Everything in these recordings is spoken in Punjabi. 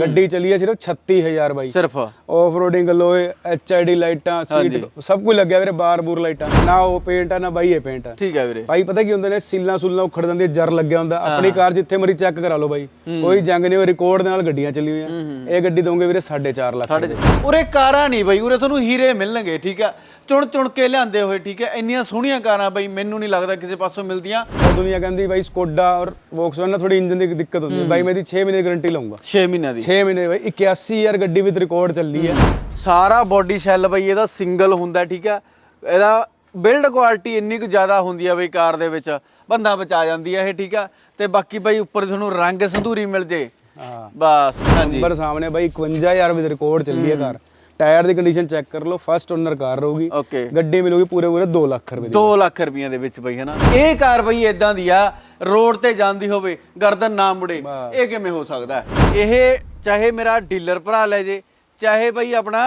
ਗੱਡੀ ਚੱਲੀ ਹੈ ਸਿਰਫ 36000 ਬਾਈ। ਸਿਰਫ। ਆਫ ਰੋਡਿੰਗ ਲੋਏ ਐਚਆਈਡੀ ਲਾਈਟਾਂ ਸੀਟ ਸਭ ਕੁਝ ਲੱਗਿਆ ਵੀਰੇ ਬਾਰ ਬੂਰ ਲਾਈਟਾਂ। ਨਾ ਉਹ ਪੇਂਟ ਆ ਨਾ ਬਾਈ ਇਹ ਪੇਂਟ ਆ। ਠੀਕ ਹੈ ਵੀਰੇ। ਭਾਈ ਪਤਾ ਕੀ ਹੁੰਦੇ ਨੇ ਸਿੱਲਾਂ ਸੁੱਲਾਂ ਉਖੜ ਜਾਂਦੀ ਜਰ ਲੱਗਿਆ ਹੁੰਦਾ। ਆਪਣੀ ਕਾਰ ਜਿੱਥੇ ਮਰੀ ਚੈੱਕ ਕਰਾ ਲਓ ਬਾਈ। ਕੋਈ ਜੰਗ ਨਹੀਂ ਰਿਕਾਰਡ ਦੇ ਨਾਲ ਗੱਡੀਆਂ ਚੱਲੀ ਹੋਈਆਂ। ਇਹ ਗੱਡੀ ਦੋਗੇ ਵੀਰੇ 4.5 ਲੱਖ ਉਰੇ ਕਾਰਾਂ ਨਹੀਂ ਬਈ ਉਰੇ ਤੁਹਾਨੂੰ ਹੀਰੇ ਮਿਲਣਗੇ ਠੀਕ ਹੈ ਚੁਣ ਚੁਣ ਕੇ ਲਿਆਂਦੇ ਹੋਏ ਠੀਕ ਹੈ ਇੰਨੀਆਂ ਸੋਹਣੀਆਂ ਕਾਰਾਂ ਬਈ ਮੈਨੂੰ ਨਹੀਂ ਲੱਗਦਾ ਕਿਸੇ ਪਾਸੋਂ ਮਿਲਦੀਆਂ। ਦੁਨੀਆ ਕਹਿੰਦੀ ਬਾਈ ਸਕੋਡਾ ਔਰ ਵੋਕਸਵੈਗਨ ਨਾਲ ਥੋੜੀ ਇੰਜਨ ਦੀ ਦਿੱਕਤ ਹੁੰਦੀ ਹੈ। ਬਾਈ ਮੈਂ ਇਹਦੀ 6 ਮਹੀਨੇ ਦੀ ਗਾਰੰਟੀ ਲਵਾਂਗਾ 6 ਮਹੀਨਿਆਂ ਦੀ। 6 ਮਹੀਨੇ ਬਾਈ 81000 ਗੱਡੀ ਵਿੱਚ ਰਿਕਾਰਡ ਚੱਲੀ ਹੈ ਸਾਰਾ ਬਾਡੀ ਸ਼ੈਲ ਬਈ ਇਹਦਾ ਸਿੰਗਲ ਹੁੰਦਾ ਠੀਕ ਹੈ ਇਹਦਾ ਬਿਲਡ ਕੁਆਲਿਟੀ ਇੰਨੀ ਕੁ ਜ਼ਿਆਦਾ ਹੁੰਦੀ ਆ ਬਈ ਕਾਰ ਦੇ ਵਿੱਚ ਬੰਦਾ ਬਚਾ ਜਾਂਦੀ ਆ ਇਹ ਠੀਕ ਆ? ਤੇ ਬਾਕੀ ਬਈ ਉੱਪਰ ਤੁਹਾਨੂੰ ਰੰਗ ਸੰਧੂਰੀ ਮਿਲ ਜੇ। ਹਾਂ। ਬਸ ਹਾਂਜੀ। ਨੰਬਰ ਸਾਹਮਣੇ ਬਾਈ 51000 ਵਿੱਚ ਰਿਕਾਰਡ ਚੱਲੀ ਹੈ। ਕਾਰ। ਟਾਇਰ ਦੀ ਕੰਡੀਸ਼ਨ ਚੈੱਕ ਕਰ ਲਓ ਫਸਟ ਓਨਰ ਕਾਰ ਰਹੂਗੀ ਓਕੇ ਗੱਡੀ ਮਿਲੂਗੀ ਪੂਰੇ ਪੂਰੇ 2 ਲੱਖ ਰੁਪਏ ਦੀ 2 ਲੱਖ ਰੁਪਈਆਂ ਦੇ ਵਿੱਚ ਬਈ ਹਨਾ ਇਹ ਕਾਰ ਬਈ ਇਦਾਂ ਦੀ ਆ ਰੋਡ ਤੇ ਜਾਂਦੀ ਹੋਵੇ ਗਰਦਨ ਨਾ ਮੁੜੇ। ਇਹ ਕਿਵੇਂ ਹੋ ਸਕਦਾ? ਇਹ ਚਾਹੇ ਮੇਰਾ ਡੀਲਰ ਭਰਾ ਲੈ ਜੇ ਚਾਹੇ ਬਈ ਆਪਣਾ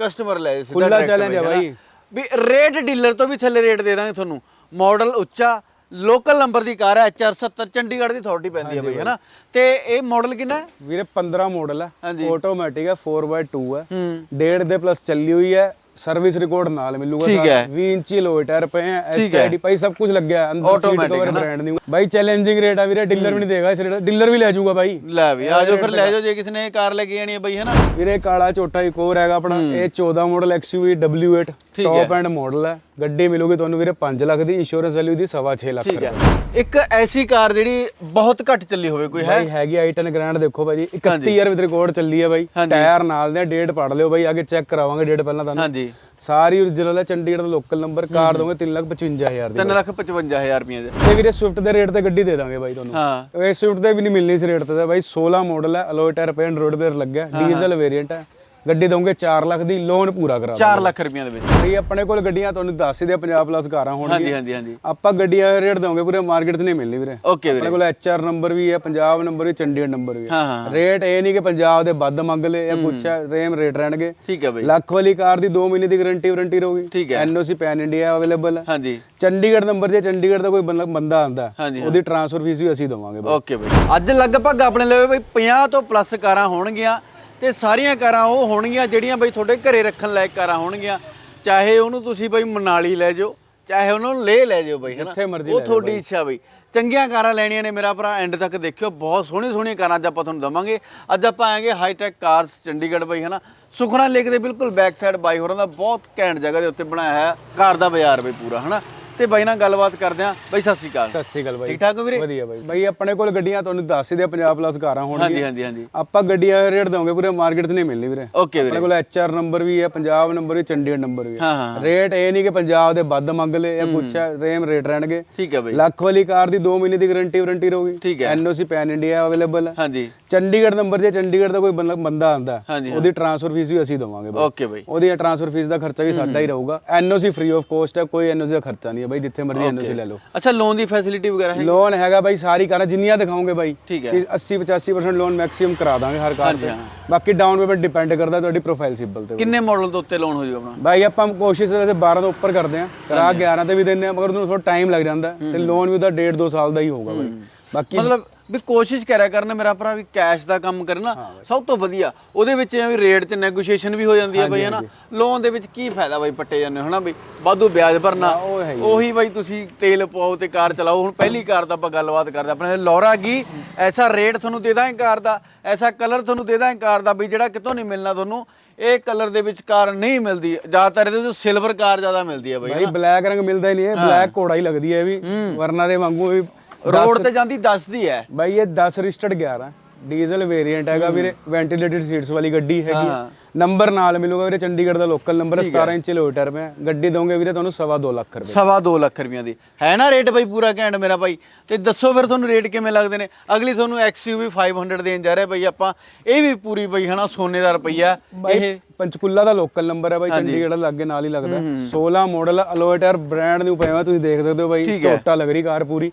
ਕਸਟਮਰ ਲੈ ਜੇ ਸਿੱਧਾ ਖੁੱਲਾ ਬਈ, ਆ? ਬਾਈ। ਵੀ ਰੇਟ ਡੀਲਰ ਤੋਂ ਵੀ ਥੱਲੇ ਰੇਟ ਦੇ ਦਾਂਗੇ ਤੁਹਾਨੂੰ ਮਾਡਲ ਉੱਚਾ ਲੋਕਲ ਨੰਬਰ ਦੀ ਕਾਰ ਹੈ HR70 ਚੰਡੀਗੜ੍ਹ ਦੀ ਅਥਾਰਟੀ ਪੈਂਦੀ ਹੈ ਬਈ ਹਨਾ? ਤੇ ਇਹ ਮਾਡਲ ਕਿੰਨਾ ਹੈ? ਵੀਰੇ 15 ਮਾਡਲ ਹੈ। ਆਟੋਮੈਟਿਕ ਹੈ 4x2 ਹੈ। ਡੇਢ ਦੇ ਪਲੱਸ ਚੱਲੀ ਹੋਈ ਹੈ ਸਰਵਿਸ ਰਿਕਾਰਡ ਨਾਲ ਮਿਲੂਗਾ ਠੀਕ ਹੈ। 20 ਇੰਚੀ ਲੋਏ ਟਾਇਰ ਪਏ ਹੈ। ਐਚਆਈਡੀ ਭਾਈ ਸਭ ਕੁਝ ਲੱਗਿਆ ਅੰਦਰ ਸੀਟ ਕਵਰ? ਬ੍ਰਾਂਡ ਦੀ ਬਾਈ ਚੈਲੰਜਿੰਗ ਰੇਟ ਆ ਵੀਰੇ ਡੀਲਰ ਵੀ ਨਹੀਂ ਦੇਗਾ ਇਸ ਰੇਟ ਡੀਲਰ ਵੀ ਲੈ ਜਾਊਗਾ ਬਾਈ ਲੈ ਵੀ ਆ ਜਾਓ ਫਿਰ ਲੈ ਜਾਓ ਜੇ ਕਿਸੇ ਨੇ ਕਾਰ ਲੈ ਕੇ ਜਾਣੀ ਹੈ ਬਈ ਹਨਾ? ਵੀਰੇ ਕਾਲਾ ਝੋਟਾ ਇੱਕ ਹੋਰ ਹੈਗਾ ਆਪਣਾ ਇਹ 14 ਮਾਡਲ XUV W8 ਠੀਕ ਟੌਪ ਐਂਡ ਮਾਡਲ ਹੈ। ਗੱਡੀ ਮਿਲੂਗੀ ਤੁਹਾਨੂੰ ਵੀਰੇ 5 ਲੱਖ ਦੀ ਇੰਸ਼ੋਰੈਂਸ ਵੈਲਿਊ ਦੀ 6.5 ਲੱਖ ਠੀਕ ਹੈ। ਇੱਕ ਐਸੀ ਕਾਰ ਜਿਹੜੀ ਬਹੁਤ ਘੱਟ ਚੱਲੀ ਹੋਵੇ ਕੋਈ ਹੈ? ਬਾਈ ਹੈਗੀ i10 ਗ੍ਰੈਂਡ ਦੇਖੋ ਬਾਈ 31000 ਵਿੱਚ ਰਿਕਾਰਡ ਚੱਲੀ ਹੈ ਬਾਈ। ਟਾਇਰ ਨਾਲ ਦੇ ਡੇਟ ਪੜ ਲਿਓ ਬਾਈ ਅੱਗੇ ਚੈੱਕ ਕਰਾਵਾਂਗੇ ਡੇਟ ਪਹਿਲਾਂ ਤੁਹਾਨੂੰ। ਹਾਂਜੀ। ਸਾਰੀ origignal ਹੈ ਚੰਡੀਗੜ੍ਹ ਦਾ ਲੋਕਲ ਨੰਬਰ ਕਾਰ ਦੋਗੇ 355000 ਦੀ 3 ਲੱਖ 55000 ਰੁਪਏ ਦੇ। ਤੇ ਵੀਰੇ ਸਵਿਫਟ ਦੇ ਰੇਟ ਤੇ ਗੱਡੀ ਦੇ ਦਾਂਗੇ ਬਾਈ ਤੁਹਾਨੂੰ। ਹਾਂ। ਇਹ ਸਵਿਫਟ ਦੇ ਵੀ ਨਹੀਂ ਮਿਲਣੀ ਇਸ ਰੇਟ ਤੇ ਬਾਈ 16 ਮਾਡਲ ਹੈ ਅਲੋਏ ਟਾਇਰ ਪੇ ਐਂਡਰੋਇਡ ਪੇਅਰ ਲੱਗਿਆ ਡੀਜ਼ਲ ਵੇਰੀਐਂਟ ਹੈ। ਗੱਡੀ ਦੋਗੇ 4 ਲੱਖ ਦੀ ਲੋਨ ਪੂਰਾ ਕਰਾ 4 ਲੱਖ ਰੁਪਏ ਦੇ ਵਿੱਚ। ਬਾਈ ਆਪਣੇ ਕੋਲ ਗੱਡੀਆਂ ਤੁਹਾਨੂੰ ਦੱਸ ਹੀ ਦਿਆ 50 ਪਲੱਸ ਕਾਰਾਂ ਹੋਣਗੀਆਂ। ਹਾਂਜੀ ਹਾਂਜੀ ਹਾਂਜੀ। ਆਪਾਂ ਗੱਡੀਆਂ ਰੇਟ ਦੋਗੇ ਪੂਰੇ ਮਾਰਕੀਟ 'ਚ ਨਹੀਂ ਮਿਲਣੀ ਵੀਰੇ। ਓਕੇ ਵੀਰੇ। ਆਪਣੇ ਕੋਲ ਐਚਆਰ ਨੰਬਰ ਵੀ ਹੈ ਪੰਜਾਬ ਨੰਬਰ ਵੀ ਚੰਡੀਗੜ੍ਹ ਨੰਬਰ ਵੀ ਹੈ। ਹਾਂ ਹਾਂ। ਰੇਟ ਇਹ ਨਹੀਂ ਕਿ ਪੰਜਾਬ ਦੇ ਵੱਧ ਮੰਗ ਲਏ ਜਾਂ ਕੁਛ ਹੈ ਰੇਮ ਰੇਟ ਰਹਿਣਗੇ। ਠੀਕ ਹੈ ਬਈ। ਲੱਖ ਵਾਲੀ ਕਾਰ ਦੀ 2 ਮਹੀਨੇ ਦੀ ਗਾਰੰਟੀ ਵਾਰੰਟੀ ਰਹੂਗੀ। ਠੀਕ ਹੈ। ਐਨਓਸੀ ਪੈਨ ਇੰਡੀਆ ਅਵੇਲੇਬਲ ਹੈ। ਹਾਂਜੀ। ਚੰਡੀਗੜ੍ਹ ਨੰਬਰ ਜੇ ਚੰਡੀਗੜ੍ਹ ਦਾ ਕੋਈ ਬੰਦਾ- ਬੰਦਾ ਆਂਦਾ ਹਾਂਜੀ, ਉਹਦੀ ਟ੍ਰਾਂਸਫਰ ਫੀਸ ਵੀ ਅਸੀਂ ਦਵਾਂਗੇ ਬਾਈ। ਓਕੇ ਬਈ। ਅੱਜ ਲਗਭਗ ਆਪਣੇ ਲਈ ਬਈ 50 ਤੋਂ ਪਲੱਸ ਕਾਰਾਂ ਹੋਣਗੀਆਂ। ਤੇ ਸਾਰੀਆਂ ਕਾਰਾਂ ਉਹ ਹੋਣਗੀਆਂ ਜਿਹੜੀਆਂ ਬਈ ਤੁਹਾਡੇ ਘਰੇ ਰੱਖਣ ਲਾਇਕ ਕਾਰਾਂ ਹੋਣਗੀਆਂ। ਚਾਹੇ ਉਹਨੂੰ ਤੁਸੀਂ ਬਈ ਮਨਾਲੀ ਲੈ ਜਾਓ ਚਾਹੇ ਉਹਨੂੰ ਲੇਹ ਲੈ ਜਾਓ ਬਈ ਹਨਾ? ਜਿੱਥੇ ਮਰਜ਼ੀ ਉਹ ਲੈ ਜਾਓ ਤੁਹਾਡੀ ਇੱਛਾ ਬਈ। ਚੰਗੀਆਂ ਕਾਰਾਂ ਲੈਣੀਆਂ ਨੇ ਮੇਰਾ ਭਰਾ ਐਂਡ ਤੱਕ ਦੇਖਿਓ ਬਹੁਤ ਸੋਹਣੀ ਸੋਹਣੀਆਂ ਕਾਰਾਂ ਅੱਜ ਆਪਾਂ ਤੁਹਾਨੂੰ ਦਵਾਂਗੇ। ਅੱਜ ਆਪਾਂ ਆਏਗੇ ਹਾਈਟੈਕ ਕਾਰਸ ਚੰਡੀਗੜ੍ਹ ਬਈ ਹਨਾ? ਸੁਖਨਾ ਲੇਕ ਦੇ ਬਿਲਕੁਲ ਬੈਕ ਸਾਈਡ ਬਾਈ ਹੋਰਾਂ ਦਾ ਬਹੁਤ ਘੈਂਟ ਜਗ੍ਹਾ ਦੇ ਉੱਤੇ ਬਣਾਇਆ ਹੈ ਕਾਰ ਦਾ ਬਾਜ਼ਾਰ ਬਈ ਪੂਰਾ ਹਨਾ? ਤੇ ਬਾਈ ਨਾਲ ਗੱਲਬਾਤ ਕਰਦੇ ਆਂ ਬਾਈ ਸਤਿ ਸ਼੍ਰੀ ਅਕਾਲ। ਸਤਿ ਸ੍ਰੀ ਅਕਾਲ ਬਾਈ। ਠੀਕ ਠਾਕ ਹੋ ਵੀਰੇ? ਵਧੀਆ ਬਾਈ। ਬਾਈ ਆਪਣੇ ਕੋਲ ਗੱਡੀਆਂ ਤੁਹਾਨੂੰ ਦੱਸ ਹੀ ਦਿਆ 50 ਪਲੱਸ ਕਾਰਾਂ ਹਾਂਜੀ ਹੋਣਗੀਆਂ। ਹਾਂਜੀ ਹਾਂਜੀ ਆਪਾਂ ਗੱਡੀਆਂ ਰੇਟ ਦਵਾਂਗੇ ਪੂਰੇ ਮਾਰਕੀਟ 'ਚ ਨਹੀਂ ਮਿਲਣੀ ਵੀਰੇ। ਓਕੇ ਵੀਰੇ। ਆਪਣੇ ਕੋਲ ਐਚਆਰ ਨੰਬਰ ਵੀ ਹੈ ਪੰਜਾਬ ਨੰਬਰ ਵੀ ਚੰਡੀਗੜ੍ਹ ਨੰਬਰ ਵੀ ਹੈ। ਹਾਂ ਹਾਂ ਰੇਟ ਇਹ ਨਹੀਂ ਕਿ ਪੰਜਾਬ ਦੇ ਵੱਧ ਮੰਗ ਲਏ ਜਾਂ ਕੁਛ ਹੈ ਰੇਮ ਰੇਟ ਰਹਿਣਗੇ। ਠੀਕ ਹੈ ਬਈ। ਲੱਖ ਵਾਲੀ ਕਾਰ ਦੀ 2 ਮਹੀਨੇ ਦੀ ਗਾਰੰਟੀ ਵਾਰੰਟੀ ਰਹੂਗੀ। ਹੈ। ਐਨਓਸੀ ਪੈਨ ਇੰਡੀਆ ਅਵੇਲੇਬਲ ਹੈ। ਹਾਂਜੀ। ਚੰਡੀਗੜ੍ਹ ਨੰਬਰ ਜੇ ਚੰਡੀਗੜ੍ਹ ਦਾ ਕੋਈ ਬੰਦਾ- ਬੰਦਾ ਆਂਦਾ ਹਾਂਜੀ, ਉਹਦੀ ਟ੍ਰਾਂਸਫਰ ਫੀਸ ਵੀ ਅਸੀਂ ਦਵਾਂਗੇ ਬਾਈ। ਓਕੇ ਬਈ। ਉਹਦੀ ਟ੍ਰਾਂਸਫਰ ਫੀਸ ਦਾ ਖਰਚਾ ਵੀ ਸਾਡਾ ਹੀ ਰਹੂਗਾ। ਐਨਓਸੀ ਫ੍ਰੀ ਆਫ ਕੋਸਟ ਹੈ ਕੋਈ ਐਨਓਸੀ ਦਾ ਖਰਚਾ ਨਹੀਂ ਹੈ ਬਾਈ ਜਿੱਥੇ ਮਰਜ਼ੀ ਐਨਓਸੀ ਲੈ ਲਓ। ਅੱਛਾ ਲੋਨ ਦੀ ਫੈਸਿਲਿਟੀ ਵਗੈਰਾ ਹੈ ਲੋਨ ਹੈਗਾ ਬਾਈ ਸਾਰੀ ਕਾਰਾਂ ਜਿੰਨੀਆਂ ਦਿਖਾਓਗੇ ਬਾਈ ਠੀਕ ਹੈ। ਕਿ 80 85% ਲੋਨ ਮੈਕਸਿਮਮ ਕਰਾ ਦਾਂਗੇ ਹਰ ਕਾਰ ਤੇ। ਬਾਕੀ ਡਾਊਨ ਪੇਮੈਂਟ ਡਿਪੈਂਡ ਕਰਦਾ ਤੁਹਾਡੀ ਪ੍ਰੋਫਾਈਲ ਸਿਬਲ ਤੇ। ਕਿੰਨੇ ਮਾਡਲ ਤੋਂ ਉੱਤੇ ਲੋਨ ਹੋ ਜਾਊਗਾ ਆਪਣਾ? ਬਾਈ ਆਪਾਂ ਕੋਸ਼ਿਸ਼ ਵੈਸੇ 12 ਤੋਂ ਉੱਪਰ ਕਰਦੇ ਆ ਕਰਾ 11 ਤੇ ਵੀ ਦਿੰਦੇ ਆ ਮਗਰ ਉਹਨੂੰ ਥੋੜਾ ਟਾਈਮ ਲੱਗ ਜਾਂਦਾ ਤੇ ਲੋਨ ਵੀ ਉਹਦਾ 1.5 2 ਸਾਲ ਦਾ ਹੀ ਹੋਊਗਾ ਬਾਈ। ਬਾਕੀ ਮਤਲਬ ਵੀ ਕੋਸ਼ਿਸ਼ ਕਰਿਆ ਕਰਨ ਮੇਰਾ ਭਰਾ ਵੀ ਕੈਸ਼ ਦਾ ਕੰਮ ਕਰਨਾ ਸਭ ਤੋਂ ਵਧੀਆ। ਉਹਦੇ ਵਿੱਚ ਐ ਵੀ ਰੇਟ 'ਚ ਨੈਗੋਸ਼ੀਏਸ਼ਨ ਵੀ ਹੋ ਜਾਂਦੀ ਹੈ ਬਈ ਹਨਾ? ਲੋਨ ਦੇ ਵਿੱਚ ਕੀ ਫਾਇਦਾ ਬਈ ਪੱਟੇ ਜਾਂਦੇ ਹਨਾ ਬਈ? ਵਾਧੂ ਵਿਆਜ ਭਰਨਾ। ਉਹ ਬਈ ਤੁਸੀਂ ਤੇਲ ਪਾਓ ਤੇ ਕਾਰ ਚਲਾਓ। ਹੁਣ ਪਹਿਲੀ ਕਾਰ ਦਾ ਆਪਾਂ ਗੱਲਬਾਤ ਕਰਦੇ। ਆਪਣੇ ਲੋਰਾ ਗੀ ਐਸਾ ਰੇਟ ਤੁਹਾਨੂੰ ਦੇ ਦਾਂਗੇ ਕਾਰ ਦਾ ਐਸਾ ਕਲਰ ਤੁਹਾਨੂੰ ਦੇ ਦਾਂਗੇ ਕਾਰ ਦਾ ਵੀ ਜਿਹੜਾ ਕਿਤੋਂ ਨਹੀਂ ਮਿਲਣਾ ਤੁਹਾਨੂੰ। ਇਹ ਕਲਰ ਦੇ ਵਿੱਚ ਕਾਰ ਨਹੀਂ ਮਿਲਦੀ। ਜ਼ਿਆਦਾਤਰ ਇਹਦੇ ਵਿੱਚ ਸਿਲਵਰ ਕਾਰ ਜ਼ਿਆਦਾ ਮਿਲਦੀ ਹੈ ਬਈ ਬਾਈ ਬਲੈਕ ਰੰਗ ਮਿਲਦਾ ਹੀ ਨਹੀਂ ਹੈ। ਬਲੈਕ ਘੋੜਾ ਹੀ ਲੱਗਦੀ ਹੈ ਵੀ। ਵਰਨਾ ਦੇ ਵਾਂਗੂ ਵੀ ਰੋਡ ਤੇ ਜਾਂਦੀ ਦੱਸਦੀ ਹੈ ਬਾਈ ਇਹ 10 ਰਿਸਟਡ 11 ਡੀਜ਼ਲ ਵੇਰੀਐਂਟ ਹੈਗਾ ਵੀਰੇ। ਵੈਂਟੀਲੇਟਡ ਸੀਟਸ ਵਾਲੀ ਗੱਡੀ ਹੈਗੀ। ਹਾਂ। ਨੰਬਰ ਨਾਲ ਮਿਲੂਗਾ ਵੀਰੇ ਚੰਡੀਗੜ੍ਹ ਦਾ ਲੋਕਲ ਨੰਬਰ 17 ਇੰਚ ਲੋਟਰ ਮੈਂ ਗੱਡੀ ਦਵਾਂਗੇ ਵੀਰੇ ਤੁਹਾਨੂੰ ਸਵਾ ਦੋ ਲੱਖ ਰੁਪਏ ਸਵਾ ਦੋ ਲੱਖ ਰੁਪਈਆਂ ਦੀ। ਹੈ ਨਾ ਰੇਟ ਬਈ ਪੂਰਾ ਘੈਂਟ ਮੇਰਾ ਭਾਈ ਤੇ ਦੱਸੋ ਫਿਰ ਤੁਹਾਨੂੰ ਰੇਟ ਕਿਵੇਂ ਲੱਗਦੇ ਨੇ? ਅਗਲੀ ਤੁਹਾਨੂੰ XUV 500 ਦੇਣ ਜਾ ਰਿਹਾ ਬਈ ਆਪਾਂ। ਇਹ ਵੀ ਪੂਰੀ ਬਈ ਹਨਾ ਸੋਨੇ ਦਾ ਰੁਪਈਆ। ਇਹ ਪੰਚਕੁੱਲਾ ਦਾ ਲੋਕਲ ਨੰਬਰ ਹੈ ਬਾਈ ਚੰਡੀਗੜ੍ਹ ਦਾ ਲਾਗੇ ਨਾਲ ਹੀ ਲੱਗਦਾ। 16 ਮਾਡਲ ਅਲੋਇਟਰ ਬ੍ਰਾਂਡ ਨੂੰ ਪਿਆ ਤੁਸੀਂ ਦੇਖ ਸਕਦੇ ਹੋ ਬਾਈ। ਝੋਟਾ ਲੱਗ ਰਹੀ ਕਾਰ ਪੂਰੀ।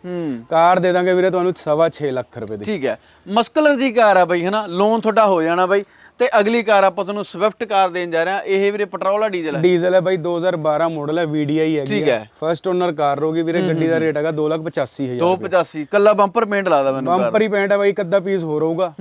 ਕਾਰ ਦੇ ਦਾਂਗੇ ਵੀਰੇ ਤੁਹਾਨੂੰ ਸਵਾ 6 ਲੱਖ ਰੁਪਏ ਦੀ। ਠੀਕ ਹੈ। ਮਸਕਲਰ ਦੀ ਕਾਰ ਆ ਬਈ ਹਨਾ ਲੋਨ ਤੁਹਾਡਾ ਹੋ ਜਾਣਾ ਬਈ। ਤੇ ਅਗਲੀ ਕਾਰ ਆਪਾਂ ਤੁਹਾਨੂੰ ਸਵਿਫਟ ਕਾਰ ਦੇਣ ਜਾ ਰਹੇ ਹਾਂ। ਇਹ ਵੀਰੇ ਪੈਟਰੋਲ ਆ ਡੀਜ਼ਲ ਹੈ ਡੀਜ਼ਲ ਹੈ ਬਾਈ 2012 ਮਾਡਲ ਹੈ VDI ਹੈਗੀ ਠੀਕ ਹੈ। ਫਰਸਟ ਓਨਰ ਕਾਰ ਹੋਗੀ ਵੀਰੇ ਗੱਡੀ ਦਾ ਰੇਟ ਹੈਗਾ 285000 285 ਕੱਲਾ ਬੰਪਰ ਪੇਂਟ ਲਾਦਾ ਮੈਨੂੰ ਬੰਪਰ ਹੀ ਪੈਂਟ ਹੈ ਬਾਈ ਅੱਧਾ ਪੀਸ ਹੋਰ ਹੋਊਗਾ।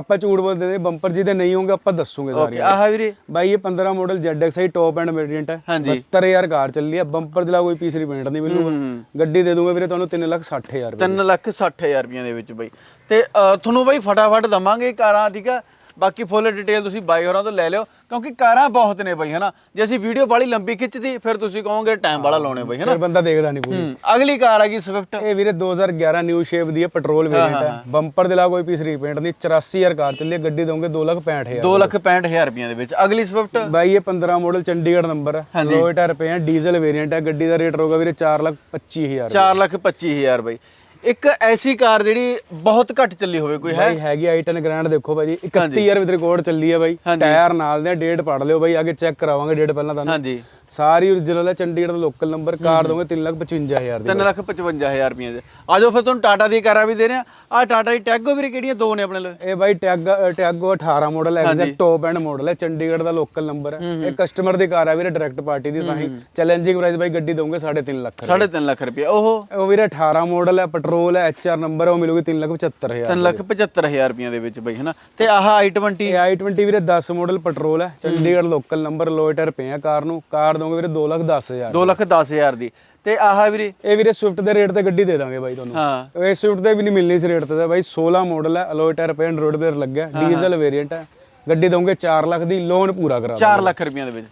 ਆਪਾਂ ਝੂਠ ਬੋਲਦੇ ਨੇ ਬੰਪਰ ਜਿਹਦੇ ਨਹੀਂ ਹੋਣਗੇ ਆਪਾਂ ਦੱਸੂਗੇ ਸਾਰੇ ਆਹ ਵੀਰੇ। ਬਾਈ ਇਹ 15 ਮਾਡਲ ZX ਹੈ ਟੌਪ ਐਂਡ ਵੇਰੀਐਂਟ ਹੈ। ਹਾਂਜੀ। 72000 ਕਾਰ ਚੱਲੀ ਹੈ। ਬੰਪਰ ਦੇ ਲਾ ਕੋਈ ਪੀਸ ਰਿਪੇਂਟ ਨਹੀਂ ਮਿਲੂਗਾ। ਗੱਡੀ ਦੇ ਦੂੰਗਾ ਵੀਰੇ ਤੁਹਾਨੂੰ 360000 ਰੁਪਏ 3 ਲੱਖ 60000 ਰੁਪਈਆਂ ਦੇ ਵਿੱਚ ਬਈ। ਤੇ ਤੁਹਾਨੂੰ ਬਈ ਫਟਾਫਟ ਦਵਾਂਗੇ ਕਾਰਾਂ ਠੀਕ ਆ ਬਾਕੀ ਫੁੱਲ ਡਿਟੇਲ ਤੁਸੀਂ ਬਾਈ ਹੋਰਾਂ ਤੋਂ ਲੈ ਲਿਓ ਕਿਉਂਕਿ ਕਾਰਾਂ ਬਹੁਤ ਨੇ ਬਈ ਹਨਾ? ਜੇ ਅਸੀਂ ਵੀਡੀਓ ਬਾਲੀ ਲੰਬੀ ਖਿੱਚਦੀ ਫਿਰ ਤੁਸੀਂ ਕਹੋਗੇ ਟਾਈਮ ਵਾਲਾ ਲਾਉਣੇ ਬਈ ਹਨਾ? ਫਿਰ ਬੰਦਾ ਦੇਖਦਾ ਨਹੀਂ ਪੂਰੀ ਅਗਲੀ ਕਾਰ ਹੈਗੀ ਸਵਿਫਟ ਇਹ ਵੀਰੇ 2011 ਨਿਊ ਸ਼ੇਪ ਦੀ ਹੈ ਪੈਟਰੋਲ ਵੇਰੀਐਂਟ ਹੈ। ਬੰਪਰ ਦੇ ਲਾ ਕੋਈ ਪੀਸ ਰਿਪੇਂਟ ਨਹੀਂ 84000 ਕਾਰ ਚੱਲੀ ਹੈ ਗੱਡੀ ਦਊਂਗੇ 265000 2 ਲੱਖ 65000 ਰੁਪਈਆਂ ਦੇ ਵਿੱਚ। ਅਗਲੀ ਸਵਿਫਟ ਬਾਈ ਇਹ 15 ਮਾਡਲ ਚੰਡੀਗੜ੍ਹ ਨੰਬਰ ਹੈ। ਲੋਏ ਟਾਇਰ ਪਏ ਹੈ ਡੀਜ਼ਲ ਵੇਰੀਐਂਟ ਹੈ ਗੱਡੀ ਦਾ ਰੇਟ ਰਹੂਗਾ ਵੀਰੇ 425000 4 ਲੱਖ 25000 ਬਈ। ਇੱਕ ਐਸੀ ਕਾਰ ਜਿਹੜੀ ਬਹੁਤ ਘੱਟ ਚੱਲੀ ਹੋਵੇ ਕੋਈ ਹੈ? ਬਾਈ ਹੈਗੀ ਆਈਟਨ ਗ੍ਰੈਂਡ ਦੇਖੋ ਬਾਈ 31000 ਵਿੱਚ ਰਿਕਾਰਡ ਚੱਲੀ ਹੈ ਬਾਈ। ਟਾਇਰ ਨਾਲ ਦੇ ਡੇਟ ਪੜ ਲਿਓ ਬਾਈ ਅੱਗੇ ਚੈੱਕ ਕਰਾਵਾਂਗੇ ਡੇਟ ਪਹਿਲਾਂ ਤੁਹਾਨੂੰ। ਹਾਂਜੀ। ਸਾਰੀ origignal ਹੈ ਚੰਡੀਗੜ੍ਹ ਦਾ ਲੋਕਲ ਨੰਬਰ ਕਾਰ ਦੋਗੇ 355000 ਦੀ 3 ਲੱਖ 55000 ਰੁਪਈਆਂ ਦੇ। ਆਜੋ ਫਿਰ ਤੁਹਾਨੂੰ ਟਾਟਾ ਦੀ ਕਾਰਾਂ ਵੀ ਦੇ ਰਹੇ। ਆ ਆ ਟਾਟਾ ਦੀ ਟੈਗੋ ਵੀਰੇ ਕਿਹੜੀਆਂ? ਦੋ ਨੇ ਆਪਣੇ ਲਈ ਇਹ ਬਾਈ ਟੈਗ ਟੈਗੋ 18 ਮਾਡਲ ਹੈ ਐਗਜ਼ੈਕਟ ਟੌਪ ਐਂਡ ਮਾਡਲ ਹੈ ਚੰਡੀਗੜ੍ਹ ਦਾ ਲੋਕਲ ਨੰਬਰ ਹੈ। ਇਹ ਕਸਟਮਰ ਦੀ ਕਾਰ ਹੈ ਵੀਰੇ ਡਾਇਰੈਕਟ ਪਾਰਟੀ ਦੀ ਤਾਂ ਹੀ ਚੈਲੰਜਿੰਗ ਪ੍ਰਾਈਸ ਬਾਈ ਗੱਡੀ ਦੋਗੇ 3.5 ਲੱਖ ਰੁਪਏ। 3.5 ਲੱਖ ਰੁਪਏ ਉਹ ਉਹ ਵੀਰੇ 18 ਮਾਡਲ ਹੈ ਪੈਟਰੋਲ ਹੈ ਐਚਆਰ ਨੰਬਰ ਉਹ ਮਿਲੂਗੀ 375000 3 ਲੱਖ 75000 ਰੁਪਈਆਂ ਦੇ ਵਿੱਚ ਬਈ ਹਨਾ? ਤੇ ਆਹ i20 ਇਹ i20 ਵੀਰੇ 10 ਮਾਡਲ ਪੈਟਰੋਲ ਹੈ ਚੰਡੀਗੜ੍ਹ ਲੋਕਲ ਨੰਬਰ ਲੋਇਟਰ ਪਏ ਆ ਕਾਰ ਨੂੰ। ਕਾਰ ਦੋਗੇ ਵੀਰੇ 2 ਲੱਖ 10000 2 ਲੱਖ 10000 ਦੀ। ਤੇ ਆਹ ਵੀਰੇ ਇਹ ਵੀਰੇ ਸਵਿਫਟ ਦੇ ਰੇਟ ਤੇ ਗੱਡੀ ਦੇ ਦਾਂਗੇ ਬਾਈ ਤੁਹਾਨੂੰ। ਹਾਂ। ਇਹ ਸਵਿਫਟ ਤੇ ਵੀ ਨਹੀਂ ਮਿਲਣੀ ਇਸ ਰੇਟ ਤੇ ਬਾਈ 16 ਮਾਡਲ ਹੈ ਅਲੋਏ ਟਾਇਰ ਪੇ ਐਂਡਰੋਇਡ ਪੇਅਰ ਲੱਗਿਆ ਡੀਜ਼ਲ ਵੇਰੀਐਂਟ ਹੈ। ਗੱਡੀ ਦਊਂਗੇ 4 ਲੱਖ ਦੀ ਲੋਨ ਪੂਰਾ ਕਰਾ 4 ਲੱਖ ਰੁਪਈਆਂ ਦੇ ਵਿੱਚ।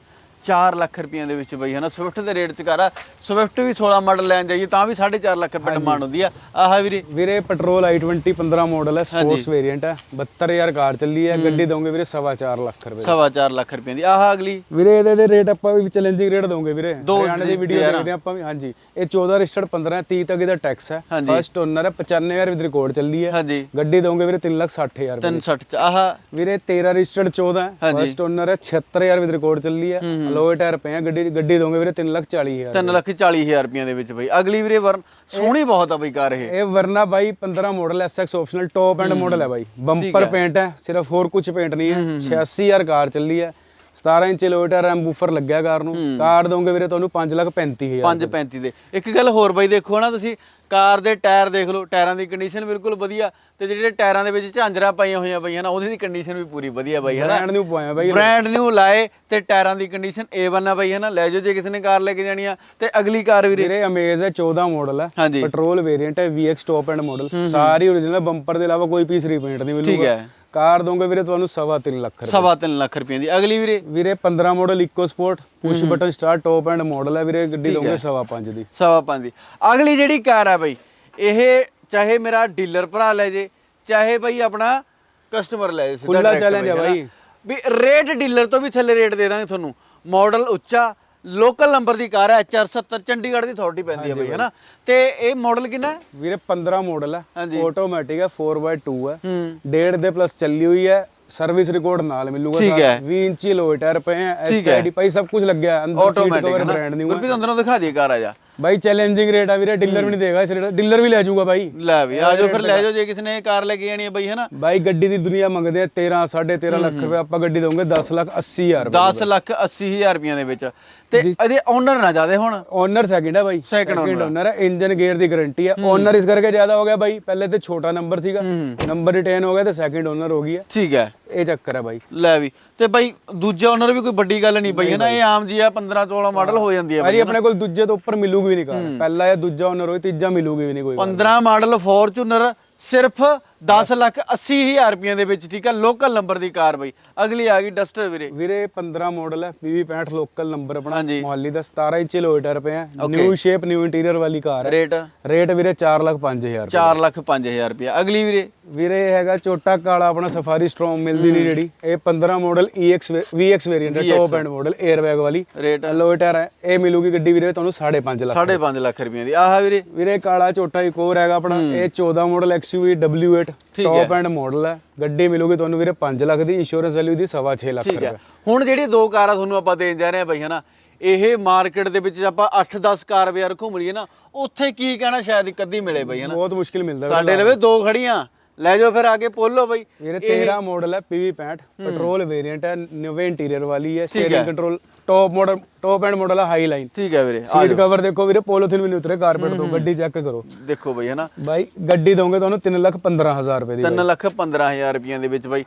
4 ਲੱਖ ਰੁਪਈਆਂ ਦੇ ਵਿੱਚ ਬਈ ਹਨਾ? ਸਵਿਫਟ ਦੇ ਰੇਟ ਚ ਕਰਾ ਸਵਿਫਟ ਵੀ 16 ਮਾਡਲ ਲੈਣ ਜਾਈਏ ਤਾਂ ਵੀ 4.5 ਲੱਖ ਰੁਪਏ ਡਿਮਾਂਡ ਹੁੰਦੀ ਆ। ਆਹ ਵੀਰੇ। ਵੀਰੇ ਪੈਟਰੋਲ i20 15 ਮਾਡਲ ਹੈ ਸਪੋਰਟਸ ਵੇਰੀਐਂਟ ਹੈ 72000 ਕਾਰ ਚੱਲੀ ਹੈ ਗੱਡੀ ਦਊਂਗੇ ਵੀਰੇ 4.5 ਲੱਖ ਰੁਪਏ ਸਵਾ 4 ਲੱਖ ਰੁਪਈਆਂ ਦੀ। ਆਹ ਅਗਲੀ। ਵੀਰੇ ਇਹਦੇ ਦੇ ਰੇਟ ਆਪਾਂ ਵੀ ਚੈਲੰਜਿੰਗ ਰੇਟ ਦਊਂਗੇ ਵੀਰੇ। ਹਰਿਆਣੇ ਦੀ ਵੀਡੀਓ ਦੇਖਦੇ ਆਪਾਂ ਵੀ। ਹਾਂਜੀ। ਇਹ 14 ਰਜਿਸਟਰਡ 15 30 ਤੱਕ ਇਹਦਾ ਟੈਕਸ ਹੈ। ਹਾਂਜੀ। ਫਸਟ ਓਨਰ ਹੈ 95000 ਵਿੱਚ ਰਿਕਾਰਡ ਚੱਲੀ ਹੈ। ਹਾਂਜੀ। ਗੱਡੀ ਦਊਂਗੇ ਵੀਰੇ 360000 ਰੁਪਏ 360 ਚ ਆਹ। ਵੀਰੇ 13 ਰਜਿਸਟਰਡ 14 ਹੈ। ਫਸਟ ਓਨਰ ਹੈ 76000 ਵਿੱਚ ਰਿਕਾਰਡ ਚੱਲੀ ਹੈ। ਲੋਏ ਟਾਇਰ ਪਏ ਆ ਗੱਡੀ ਗੱਡੀ ਦੋਗੇ ਵੀਰੇ 340000 3 ਲੱਖ 40000 ਰੁਪਈਆਂ ਦੇ ਵਿੱਚ ਬਈ। ਅਗਲੀ ਵੀਰੇ ਵਰਨ ਸੋਹਣੀ ਬਹੁਤ ਆ ਬਈ ਕਾਰ ਇਹ। ਇਹ ਵਰਨਾ ਬਾਈ 15 model SX optional top end model ਹੈ ਬਾਈ। ਬੰਪਰ ਪੇਂਟ ਹੈ। ਸਿਰਫ ਹੋਰ ਕੁਝ ਪੇਂਟ ਨਹੀਂ ਹੈ। 86000 ਕਾਰ ਚੱਲੀ ਹੈ। 17 ਇੰਚ ਲੋਏ ਟਾਇਰ ਐਮ ਬੂਫਰ ਲੱਗਿਆ ਕਾਰ ਨੂੰ। ਕਾਰ ਦੋਗੇ ਵੀਰੇ ਤੁਹਾਨੂੰ 535000 535 ਦੇ। ਇੱਕ ਗੱਲ ਹੋਰ ਬਈ ਦੇਖੋ ਨਾ ਤੁਸੀਂ ਕਾਰ ਦੇ ਟਾਇਰ ਦੇਖ ਲਓ ਟਾਇਰਾਂ ਦੀ ਕੰਡੀਸ਼ਨ ਬਿਲਕੁਲ ਵਧੀਆ ਤੇ ਜਿਹੜੇ ਟਾਇਰਾਂ ਦੇ ਵਿੱਚ ਝਾਂਜਰਾਂ ਪਾਈਆਂ ਹੋਈਆਂ ਬਈ ਹਨਾ ਉਹਦੀ ਦੀ ਕੰਡੀਸ਼ਨ ਵੀ ਪੂਰੀ ਵਧੀਆ ਬਈ ਹਨਾ? ਬ੍ਰਾਂਡ ਨਿਊ ਪਾਇਆ ਬਾਈ ਬ੍ਰਾਂਡ ਨਿਊ ਲਾਏ ਤੇ ਟਾਇਰਾਂ ਦੀ ਕੰਡੀਸ਼ਨ A1 ਆ ਬਈ ਹਨਾ? ਲੈ ਜਾਓ ਜੇ ਕਿਸੇ ਨੇ ਕਾਰ ਲੈ ਕੇ ਜਾਣੀ ਆ ਤੇ ਅਗਲੀ ਕਾਰ ਵੀਰੇ। ਵੀਰੇ ਅਮੇਜ਼ ਹੈ 14 ਮਾਡਲ ਹੈ। ਪੈਟਰੋਲ ਵੇਰੀਐਂਟ ਹੈ VX ਟੌਪ ਐਂਡ ਮਾਡਲ ਸਾਰੀ origignal ਬੰਪਰ ਦੇ ਇਲਾਵਾ ਕੋਈ ਪੀਸ ਰੀਪੇਂਟ ਨਹੀਂ ਠੀਕ ਮਿਲੂਗਾ ਹੈ। ਕਾਰ ਦੋਗੇ ਵੀਰੇ ਤੁਹਾਨੂੰ 3.5 ਲੱਖ ਰੁਪਏ। ਸਵਾ ਤਿੰਨ ਲੱਖ ਰੁਪਏ ਦੀ। ਅਗਲੀ ਵੀਰੇ? ਵੀਰੇ 15 model EcoSport push button start top end model ਹੈ ਵੀਰੇ ਗੱਡੀ ਦੋਗੇ 5.5 ਦੀ। ਸਵਾ ਪੰਜ ਦੀ। ਅਗਲੀ ਜਿਹੜੀ ਕਾਰ ਆ ਬਈ। ਇਹ ਚਾਹੇ ਮੇਰਾ ਡੀਲਰ ਭਰਾ ਲੈ ਜੇ ਚਾਹੇ ਬਈ ਆਪਣਾ ਕਸਟਮਰ ਲੈ ਜੇ ਸਿੱਧਾ ਖੁੱਲਾ direct challenge ਹਨਾ। ਬਾਈ। ਵੀ ਰੇਟ ਡੀਲਰ ਤੋਂ ਵੀ ਥੱਲੇ ਰੇਟ ਦੇ ਦਾਂਗੇ ਤੁਹਾਨੂੰ। ਮਾਡਲ ਉੱਚਾ ਲੋਕਲ ਨੰਬਰ ਦੀ ਕਾਰ ਹੈ HR70 ਚੰਡੀਗੜ੍ਹ ਦੀ ਅਥਾਰਟੀ ਪੈਂਦੀ ਹੈ ਬਈ ਹੈਨਾ? ਤੇ ਇਹ ਮਾਡਲ ਕਿੰਨਾ ਹੈ? ਵੀਰੇ 15 ਮਾਡਲ ਹੈ। ਆਟੋਮੈਟਿਕ ਹੈ 4x2 ਹੈ ਹੂੰ। ਡੇਢ ਦੇ ਪਲੱਸ ਚੱਲੀ ਹੋਈ ਹੈ ਸਰਵਿਸ ਰਿਕਾਰਡ ਨਾਲ ਮਿਲੂਗਾ ਠੀਕ ਹੈ। 20 ਇੰਚੀ ਲੋਏ ਟਾਇਰ ਪਏ ਹੈ ਠੀਕ ਹੈ। ਐਚਆਈਡੀ ਸਭ ਕੁਝ ਲੱਗਿਆ। ਹੈ, ਅੰਦਰ ਸੀਟ ਆਟੋਮੈਟਿਕ ਕਵਰ ਹੈ ਬ੍ਰਾਂਡ ਨਿਊ ਗੁਰਪ੍ਰੀਤ ਅੰਦਰੋਂ ਦਿਖਾ ਦੇ ਕਾਰ ਆ ਜਾ। ਬਾਈ ਚੈਲੰਜਿੰਗ ਰੇਟ ਆ ਵੀਰੇ ਡੀਲਰ ਵੀ ਨਹੀਂ ਦੇਗਾ ਇਸ ਰੇਟ। ਡੀਲਰ ਵੀ ਲੈ ਜਾਊਗਾ ਬਾਈ। ਲੈ ਵੀ ਆ ਜਾਓ ਫਿਰ ਲੈ ਜਾਓ ਜੇ ਕਿਸੇ ਨੇ ਕਾਰ ਲੈ ਕੇ ਜਾਣੀ ਹੈ ਬਈ ਹੈਨਾ? ਬਾਈ ਗੱਡੀ ਦੀ ਦੁਨੀਆ ਮੰਗਦੇ ਆ 13 13.5 ਲੱਖ ਰੁਪਏ ਆਪਾਂ ਗੱਡੀ ਦਵਾਂਗੇ 10 ਲੱਖ 80 ਹਜ਼ਾਰ ਰੁਪਏ 10 ਲੱਖ 80 ਹਜ਼ਾਰ ਰੁਪਈਆਂ ਦੇ ਵਿੱਚ। ਤੇ ਇਹਦੇ ਓਨਰ ਨਾ ਜਾਦੇ ਹੁਣ। ਓਨਰ ਸੈਕਿੰਡ ਹੈ ਬਾਈ। ਸੈਕਿੰਡ ਓਨਰ ਹੈ ਇੰਜਨ ਗੇਅਰ ਦੀ ਗਾਰੰਟੀ ਹੈ। ਓਨਰ ਇਸ ਕਰਕੇ ਜ਼ਿਆਦਾ ਹੋ ਗਿਆ ਬਾਈ ਪਹਿਲੇ ਤੇ ਛੋਟਾ ਨੰਬਰ ਸੀਗਾ। ਨੰਬਰ ਰਿਟੇਨ ਹੋ ਗਿਆ ਤੇ ਸੈਕਿੰਡ ਓਨਰ ਹੋ ਗਈ ਹੈ ਠੀਕ ਹੈ। ਇਹ ਚੱਕਰ ਹੈ ਬਾਈ। ਲੈ ਵੀ ਤੇ ਬਈ ਦੂਜਾ ਓਨਰ ਵੀ ਕੋਈ ਵੱਡੀ ਗੱਲ ਨਹੀਂ ਬਈ ਹੈਨਾ? ਇਹ ਆਮ ਜੀ ਆ 15 16 ਮਾਡਲ ਹੋ। ਜਾਂਦੀ ਹੈ ਭਾਜੀ ਆਪਣੇ ਕੋਲ ਦੂਜੇ ਤੋਂ ਉੱਪਰ ਮਿਲੂਗੀ ਵੀ ਨਹੀਂ ਕਾਰ। ਪਹਿਲਾ ਜਾਂ ਦੂਜਾ ਓਨਰ ਹੋਏ ਤੀਜਾ ਮਿਲੂਗੀ ਵੀ ਨਹੀਂ ਕੋਈ 15 ਮਾਡਲ ਫੋਰਚੂਨਰ ਸਿਰਫ 10 ਲੱਖ 80 ਹਜ਼ਾਰ ਰੁਪਈਆਂ ਦੇ ਵਿੱਚ ਠੀਕ ਹੈ ਲੋਕਲ ਨੰਬਰ ਦੀ ਕਾਰ ਬਈ। ਅਗਲੀ ਆ ਗਈ ਡਸਟਰ ਵੀਰੇ। ਵੀਰੇ 15 ਮਾਡਲ ਹੈ PV 65 ਲੋਕਲ ਨੰਬਰ ਆਪਣਾ। ਮੁਹੱਲੀ ਦਾ 17 ਇੰਚ ਲੋਇਟਰ ਹੈ ਨਿਊ ਸ਼ੇਪ ਨਿਊ ਇੰਟੀਰੀਅਰ ਵਾਲੀ ਕਾਰ ਹੈ। ਰੇਟ ਰੇਟ ਵੀਰੇ 4 ਲੱਖ 5000 4 ਲੱਖ 5000 ਰੁਪਇਆ ਅਗਲੀ ਵੀਰੇ? ਵੀਰੇ ਇਹ ਹੈਗਾ ਛੋਟਾ ਕਾਲਾ ਆਪਣਾ ਸਫਾਰੀ ਸਟ੍ਰੋਮ ਮਿਲਦੀ ਨਹੀਂ ਜਿਹੜੀ। ਇਹ 15 ਮਾਡਲ EX VX ਵੇਰੀਐਂਟ ਹੈ top end model air bag ਵਾਲੀ। ਰੇਟ ਲੋਇਟਰ ਹੈ ਇਹ ਮਿਲੂਗੀ ਗੱਡੀ ਵੀਰੇ ਤੁਹਾਨੂੰ 5.5 ਲੱਖ। 5.5 ਲੱਖ ਰੁਪਈਆਂ ਦੀ। ਆਹ ਵੀਰੇ? ਵੀਰੇ ਕਾਲਾ ਛੋਟਾ ਇੱਕ ਹੋਰ ਹੈਗਾ ਆਪਣਾ। ਇਹ 14 model XUV W8 top end model ਹੈ। ਗੱਡੀ ਮਿਲੂਗੀ ਤੁਹਾਨੂੰ ਵੀਰੇ 5 ਲੱਖ ਦੀ ਇੰਸ਼ੋਰੈਂਸ ਵੈਲਿਊ ਦੀ 6.5 ਲੱਖ ਠੀਕ ਹੈ। ਰੁਪਏ। ਹੁਣ ਜਿਹੜੀ ਦੋ ਕਾਰਾਂ ਤੁਹਾਨੂੰ ਆਪਾਂ ਦੇਣ ਜਾ ਰਹੇ ਹਾਂ ਬਈ ਹਨਾ ਇਹ ਮਾਰਕੀਟ ਦੇ ਵਿੱਚ ਆਪਾਂ 8-10 ਕਾਰ ਬਾਜ਼ਾਰ ਘੁੰਮ ਲਈਏ ਨਾ ਉੱਥੇ ਕੀ ਕਹਿਣਾ ਸ਼ਾਇਦ ਇੱਕ ਅੱਧੀ ਮਿਲੇ ਬਈ ਹਨਾ। ਬਹੁਤ ਮੁਸ਼ਕਿਲ ਮਿਲਦਾ ਸਾਡੇ ਲਵੇ ਦੋ ਖੜੀਆਂ ਲੈ ਜਾਓ ਫਿਰ ਆਗੇ ਪੋਲੋ ਬਾਈ। ਵੀਰੇ 13 ਮਾਡਲ ਹੈ PV 65 ਪੈਟਰੋਲ ਵੇਰੀਐਂਟ ਹੈ ਨਵੇਂ ਇੰਟੀਰੀਅਰ ਵਾਲੀ ਹੈ steering control top model top end model ਹੈ ਹਾਈ ਲਾਈਨ ਠੀਕ ਹੈ ਵੀਰੇ ਸੀਟ ਕਵਰ ਦੇਖੋ ਵੀਰੇ ਪੋਲੋਥਿਨ ਵੀ ਨਹੀਂ ਉਤਰੇ ਕਾਰਪੇਟ ਤੋਂ ਗੱਡੀ ਚੈੱਕ ਕਰੋ। ਦੇਖੋ ਬਾਈ ਹਨਾ। ਬਾਈ ਗੱਡੀ ਦੋਗੇ ਤੁਹਾਨੂੰ 3 ਲੱਖ 15000 ਰੁਪਏ ਦੀ 3 ਲੱਖ 15000 ਰੁਪਈਆਂ ਦੇ ਵਿੱਚ ਬਾਈ।